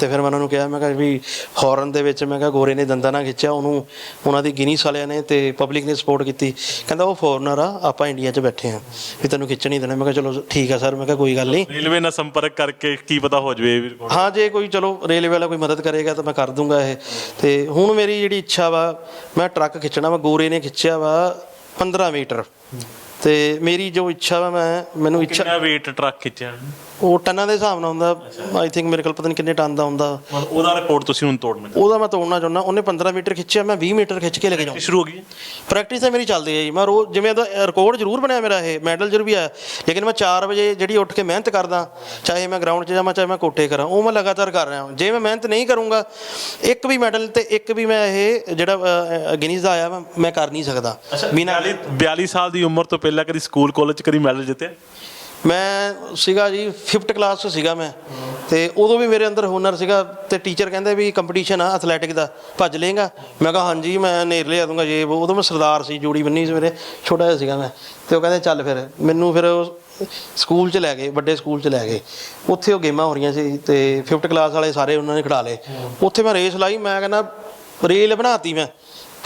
ਤੇ ਫਿਰ ਮੈਂ ਉਹਨਾਂ ਨੂੰ ਕਿਹਾ ਮੈਂ ਕਿਹਾ ਵੀ ਹੌਰਨ ਦੇ ਵਿੱਚ ਮੈਂ ਕਿਹਾ ਗੋਰੇ ਨੇ ਦੰਦਾਂ ਨਾਲ ਖਿੱਚਿਆ ਉਹਨੂੰ ਉਹਨਾਂ ਦੀ ਗਿਨੀਸ ਵਾਲਿਆਂ ਨੇ ਤੇ ਪਬਲਿਕ ਨੇ ਸਪੋਰਟ ਕੀਤੀ। ਕਹਿੰਦਾ ਉਹ ਫੋਰਨਰ ਆ ਆਪਾਂ ਇੰਡੀਆ 'ਚ ਬੈਠੇ ਆ ਵੀ ਤੈਨੂੰ ਖਿੱਚਣ ਨਹੀਂ ਦੇਣਾ। ਮੈਂ ਕਿਹਾ ਚਲੋ ਠੀਕ ਆ ਸਰ ਮੈਂ ਕਿਹਾ ਕੋਈ ਗੱਲ ਨਹੀਂ। ਰੇਲਵੇ ਨਾਲ ਸੰਪਰਕ ਕਰਕੇ ਕੀ ਪਤਾ ਹੋ ਜਵੇ ਹਾਂ ਜੇ ਕੋਈ ਚਲੋ ਰੇਲਵੇ ਵਾਲਾ ਕੋਈ ਮਦਦ ਕਰੇਗਾ ਤਾਂ ਮੈਂ ਕਰ ਦੂੰਗਾ ਇਹ। ਤੇ ਹੁਣ ਮੇਰੀ ਜਿਹੜੀ ਇੱਛਾ ਵਾ ਮੈਂ ਟਰੱਕ ਖਿੱਚਣਾ ਵਾ ਗੋਰੇ ਨੇ ਖਿੱਚਿਆ ਵਾ 15 ਮੀਟਰ। ਤੇ ਮੇਰੀ ਜੋ ਇੱਛਾ ਵਾ ਮੈਂ ਮੈਨੂੰ ਇੱਛਾ ਕਿੰਨਾ weight ਟਰੱਕ ਖਿੱਚਿਆ? ਉਹ ਟਨਾਂ ਦੇ ਹਿਸਾਬ ਨਾਲ ਹੁੰਦਾ। ਆਈ ਥਿੰਕ ਮੇਰੇ ਕੋਲ ਪਤਾ ਨਹੀਂ ਕਿੰਨੇ ਟਨ ਦਾ ਹੁੰਦਾ। ਉਹਦਾ ਰਿਕਾਰਡ ਤੁਸੀਂ ਹੁਣ ਤੋੜਨਾ ਉਹਦਾ ਮੈਂ ਤੋੜਨਾ ਚਾਹੁੰਦਾ। ਉਹਨੇ 15 ਮੀਟਰ ਖਿੱਚਿਆ ਮੈਂ 20 ਮੀਟਰ ਖਿੱਚ ਕੇ ਲੈ ਕੇ ਜਾਊਂ। ਸ਼ੁਰੂ ਹੋ ਗਈ। ਪ੍ਰੈਕਟਿਸ ਤਾਂ ਮੇਰੀ ਚੱਲਦੀ ਹੈ ਜੀ। ਮੈਂ ਰੋਜ਼ ਜਿਵੇਂ ਦਾ ਰਿਕਾਰਡ ਜ਼ਰੂਰ ਬਣਿਆ ਮੇਰਾ ਇਹ ਮੈਡਲ ਜ਼ਰੂਰ ਵੀ ਆਇਆ। ਲੇਕਿਨ ਮੈਂ 4 ਵਜੇ ਜਿਹੜੀ ਉੱਠ ਕੇ ਮਿਹਨਤ ਕਰਦਾ ਚਾਹੇ ਮੈਂ ਗਰਾਊਂਡ 'ਚ ਜਾਵਾਂ ਚਾਹੇ ਮੈਂ ਕੋਠੇ ਕਰਾਂ ਉਹ ਮੈਂ ਲਗਾਤਾਰ ਕਰ ਰਿਹਾ ਹਾਂ। ਜੇ ਮੈਂ ਮਿਹਨਤ ਨਹੀਂ ਕਰੂੰਗਾ ਇੱਕ ਵੀ ਮੈਡਲ ਤੇ ਇੱਕ ਵੀ ਮੈਂ ਇਹ ਜਿਹੜਾ ਗਿਨੀਜ਼ ਦਾ ਆਇਆ ਮੈਂ ਕਰ ਨਹੀਂ ਸਕਦਾ। ਬਿਨਾਂ 42 42 ਸਾਲ ਦੀ ਉਮਰ ਤੋਂ ਪਹਿਲਾਂ ਕਦੀ ਸਕੂਲ ਕਾਲਜ ਚ ਕਦੀ ਮੈਡਲ ਜਿੱਤਿਆ? ਮੈਂ ਸੀਗਾ ਜੀ 5th ਕਲਾਸ 'ਚ ਸੀਗਾ ਮੈਂ। ਤੇ ਉਦੋਂ ਵੀ ਮੇਰੇ ਅੰਦਰ ਹੁਨਰ ਸੀਗਾ ਤੇ ਟੀਚਰ ਕਹਿੰਦੇ ਵੀ ਕੰਪੀਟੀਸ਼ਨ ਆ ਐਥਲੈਟਿਕ ਦਾ, ਭੱਜ ਲੇਗਾ ਮੈਂ ਕਿਹਾ, ਹਾਂਜੀ, ਮੈਂ ਨੇਰ ਲਿਆ ਦੂੰਗਾ ਜੇ ਉਦੋਂ ਮੈਂ ਸਰਦਾਰ ਸੀ, ਜੂੜੀ ਬੰਨੀ ਸੀ ਮੇਰੇ, ਛੋਟਾ ਜਿਹਾ ਸੀਗਾ ਮੈਂ। ਤੇ ਉਹ ਕਹਿੰਦੇ, ਚੱਲ ਫਿਰ, ਮੈਨੂੰ ਫਿਰ ਸਕੂਲ 'ਚ ਲੈ ਗਏ, ਵੱਡੇ ਸਕੂਲ 'ਚ ਲੈ ਗਏ। ਉੱਥੇ ਉਹ ਗੇਮਾਂ ਹੋ ਰਹੀਆਂ ਸੀ ਤੇ 5th ਕਲਾਸ ਵਾਲੇ ਸਾਰੇ ਉਹਨਾਂ ਨੇ ਖੜਾ ਲਏ। ਉੱਥੇ ਮੈਂ ਰੇਸ ਲਾਈ, ਮੈਂ ਕਹਿੰਦਾ ਰੇਲ ਬਣਾਤੀ ਮੈਂ।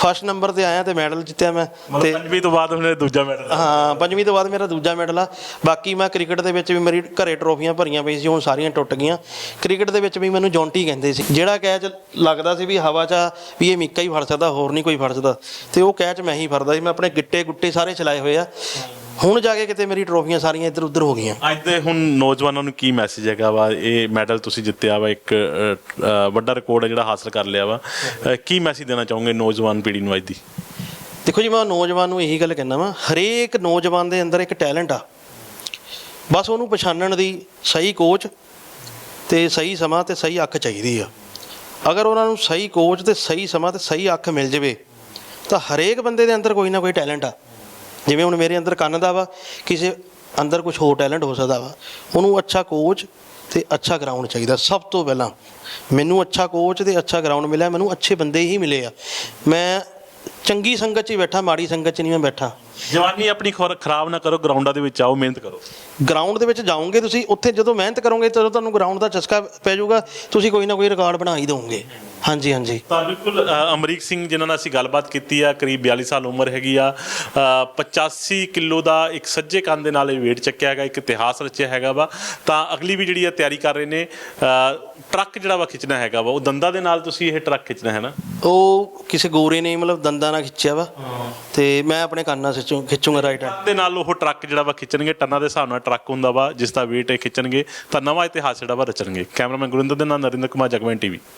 ਫਸਟ ਨੰਬਰ ਤੇ ਆਇਆ ਤੇ ਮੈਡਲ ਜਿੱਤਿਆ ਮੈਂ ਮਤਲਬ ਪੰਜਵੀਂ ਤੋਂ ਬਾਅਦ ਉਹਨੇ ਦੂਜਾ ਮੈਡਲ ਹਾਂ ਪੰਜਵੀਂ ਤੋਂ ਬਾਅਦ ਮੇਰਾ ਦੂਜਾ ਮੈਡਲ ਆ। ਬਾਕੀ ਮੈਂ ਕ੍ਰਿਕਟ ਦੇ ਵਿੱਚ ਵੀ ਮੇਰੀ ਘਰੇ ਟਰੋਫੀਆਂ ਭਰੀਆਂ ਪਈ ਸੀ ਹੁਣ ਸਾਰੀਆਂ ਟੁੱਟ ਗਈਆਂ। ਕ੍ਰਿਕਟ ਦੇ ਵਿੱਚ ਵੀ ਮੈਨੂੰ ਜੌਂਟੀ ਕਹਿੰਦੇ ਸੀ। ਜਿਹੜਾ ਕੈਚ ਲੱਗਦਾ ਸੀ ਵੀ ਹਵਾ 'ਚ ਵੀ ਇਹ ਮਿੱਕਾ ਹੀ ਫੜ ਸਕਦਾ ਹੋਰ ਨਹੀਂ ਕੋਈ ਫੜ ਸਕਦਾ। ਤੇ ਉਹ ਕੈਚ ਮੈਂ ਹੀ ਫੜਦਾ ਸੀ। ਮੈਂ ਆਪਣੇ ਗਿੱਟੇ ਗੁੱਟੇ ਸਾਰੇ ਚਲਾਏ ਹੋਏ ਆ। ਹੁਣ ਜਾ ਕੇ ਕਿਤੇ ਮੇਰੀ ਟਰੋਫੀਆਂ ਸਾਰੀਆਂ ਇੱਧਰ ਉੱਧਰ ਹੋ ਗਈਆਂ। ਅੱਜ ਦੇ ਹੁਣ ਨੌਜਵਾਨਾਂ ਨੂੰ ਕੀ ਮੈਸੇਜ ਹੈਗਾ ਵਾ? ਇਹ ਮੈਡਲ ਤੁਸੀਂ ਜਿੱਤਿਆ ਵਾ ਇੱਕ ਅ, ਅ, ਵੱਡਾ ਰਿਕਾਰਡ ਹੈ ਜਿਹੜਾ ਹਾਸਲ ਕਰ ਲਿਆ ਵਾ। ਅ, ਕੀ ਮੈਸੇਜ ਦੇਣਾ ਚਾਹੋਗੇ ਨੌਜਵਾਨ ਪੀੜ੍ਹੀ ਨੂੰ ਅੱਜ ਦੀ? ਦੇਖੋ ਜੀ ਮੈਂ ਨੌਜਵਾਨ ਨੂੰ ਇਹੀ ਗੱਲ ਕਹਿਣਾ ਵਾਂ ਹਰੇਕ ਨੌਜਵਾਨ ਦੇ ਅੰਦਰ ਇੱਕ ਟੈਲੈਂਟ ਆ। ਬਸ ਉਹਨੂੰ ਪਛਾਣਨ ਦੀ ਸਹੀ ਕੋਚ ਤੇ ਸਹੀ ਸਮਾਂ ਤੇ ਸਹੀ ਅੱਖ ਚਾਹੀਦੀ ਆ। ਅਗਰ ਉਹਨਾਂ ਨੂੰ ਸਹੀ ਕੋਚ ਤੇ ਸਹੀ ਸਮਾਂ ਤੇ ਸਹੀ ਅੱਖ ਮਿਲ ਜਾਵੇ ਤਾਂ ਹਰੇਕ ਬੰਦੇ ਦੇ ਅੰਦਰ ਕੋਈ ਨਾ ਕੋਈ ਟੈਲੈਂਟ ਆ। ਜਿਵੇਂ ਹੁਣ ਮੇਰੇ ਅੰਦਰ ਕੰਨ ਦਾ ਵਾ ਕਿਸੇ ਅੰਦਰ ਕੁਝ ਹੋਰ ਟੈਲੈਂਟ ਹੋ ਸਕਦਾ ਵਾ ਉਹਨੂੰ ਅੱਛਾ ਕੋਚ ਤੇ ਅੱਛਾ ਗਰਾਊਂਡ ਚਾਹੀਦਾ। ਸਭ ਤੋਂ ਪਹਿਲਾਂ ਮੈਨੂੰ ਅੱਛਾ ਕੋਚ ਤੇ ਅੱਛਾ ਗਰਾਊਂਡ ਮਿਲਿਆ ਮੈਨੂੰ ਅੱਛੇ ਬੰਦੇ ਹੀ ਮਿਲੇ ਆ। ਮੈਂ ਚੰਗੀ ਸੰਗਤ 'ਚ ਹੀ ਬੈਠਾ ਮਾੜੀ ਸੰਗਤ 'ਚ ਨਹੀਂ ਮੈਂ ਬੈਠਾ। ਜਵਾਨੀ ਆਪਣੀ ਖੁਰ- ਖਰਾਬ ਨਾ ਕਰੋ ਗਰਾਊਂਡਾਂ ਦੇ ਵਿੱਚ ਆਓ ਮਿਹਨਤ ਕਰੋ। ਗਰਾਊਂਡ ਦੇ ਵਿੱਚ ਜਾਓਗੇ ਤੁਸੀਂ ਉੱਥੇ ਜਦੋਂ ਮਿਹਨਤ ਕਰੋਗੇ ਤਦੋਂ ਤੁਹਾਨੂੰ ਗਰਾਊਂਡ ਦਾ ਚਸਕਾ ਪੈ ਜਾਊਗਾ ਤੁਸੀਂ ਕੋਈ ਨਾ ਕੋਈ ਰਿਕਾਰਡ ਬਣਾ ਹੀ ਦੋਗੇ ਹਾਂਜੀ ਹਾਂਜੀ। ਤਾਂ ਬਿਲਕੁਲ ਅ, ਅਮਰੀਕ ਸਿੰਘ ਜਿਨ੍ਹਾਂ ਨਾਲ ਅਸੀਂ ਗੱਲਬਾਤ ਕੀਤੀ ਆ ਕਰੀਬ 42 ਸਾਲ ਉਮਰ ਹੈਗੀ ਆ ਅ, 85 ਕਿਲੋ ਦਾ ਇੱਕ ਸੱਜੇ ਕੰਨ ਦੇ ਨਾਲ ਇਹ weight ਚੱਕਿਆ ਹੈਗਾ ਇੱਕ ਇਤਿਹਾਸ ਰਚਿਆ ਹੈਗਾ ਵਾ। ਤਾਂ ਅਗਲੀ ਵੀ ਜਿਹੜੀ ਆ ਤਿਆਰੀ ਕਰ ਰਹੇ ਨੇ ਅ, ਟਰੱਕ ਜਿਹੜਾ ਵਾ ਖਿੱਚਣਾ ਹੈਗਾ ਵਾ ਉਹ ਦੰਦਾਂ ਦੇ ਨਾਲ ਤੁਸੀਂ ਇਹ ਟਰੱਕ ਖਿੱਚਣਾ ਹੈ ਨਾ? ਉਹ ਕਿਸੇ ਗੋਰੇ ਨੇ ਮਤਲਬ ਦੰਦਾਂ ਨਾਲ ਖਿੱਚਿਆ ਵਾ। ਤੇ ਮੈਂ ਆਪਣੇ ਕੰਨਾਂ ਸਿੱਚੂ ਖਿੱਚੂਗਾ ਰਾਈਟ ਹੈਂਡ ਦੇ ਨਾਲ ਉਹ ਟਰੱਕ ਜਿਹੜਾ ਵਾ ਖਿੱਚਣਗੇ ਟੰਨਾਂ ਦੇ ਹਿਸਾਬ ਨਾਲ ਟਰੱਕ ਹੁੰਦਾ ਵਾ ਜਿਸ ਦਾ weight ਇਹ ਖਿੱਚਣਗੇ ਤਾਂ ਨਵਾਂ ਇਤਿਹਾਸ ਜਿਹੜਾ ਵਾ ਰਚਣਗੇ। ਕੈਮਰਾਮੈਨ ਗੁਰਿੰਦਰ ਦੇ ਨਾਲ ਨਰਿੰਦਰ ਕੁਮਾਰ ਜਗਮੈਨ ਟੀਵੀ।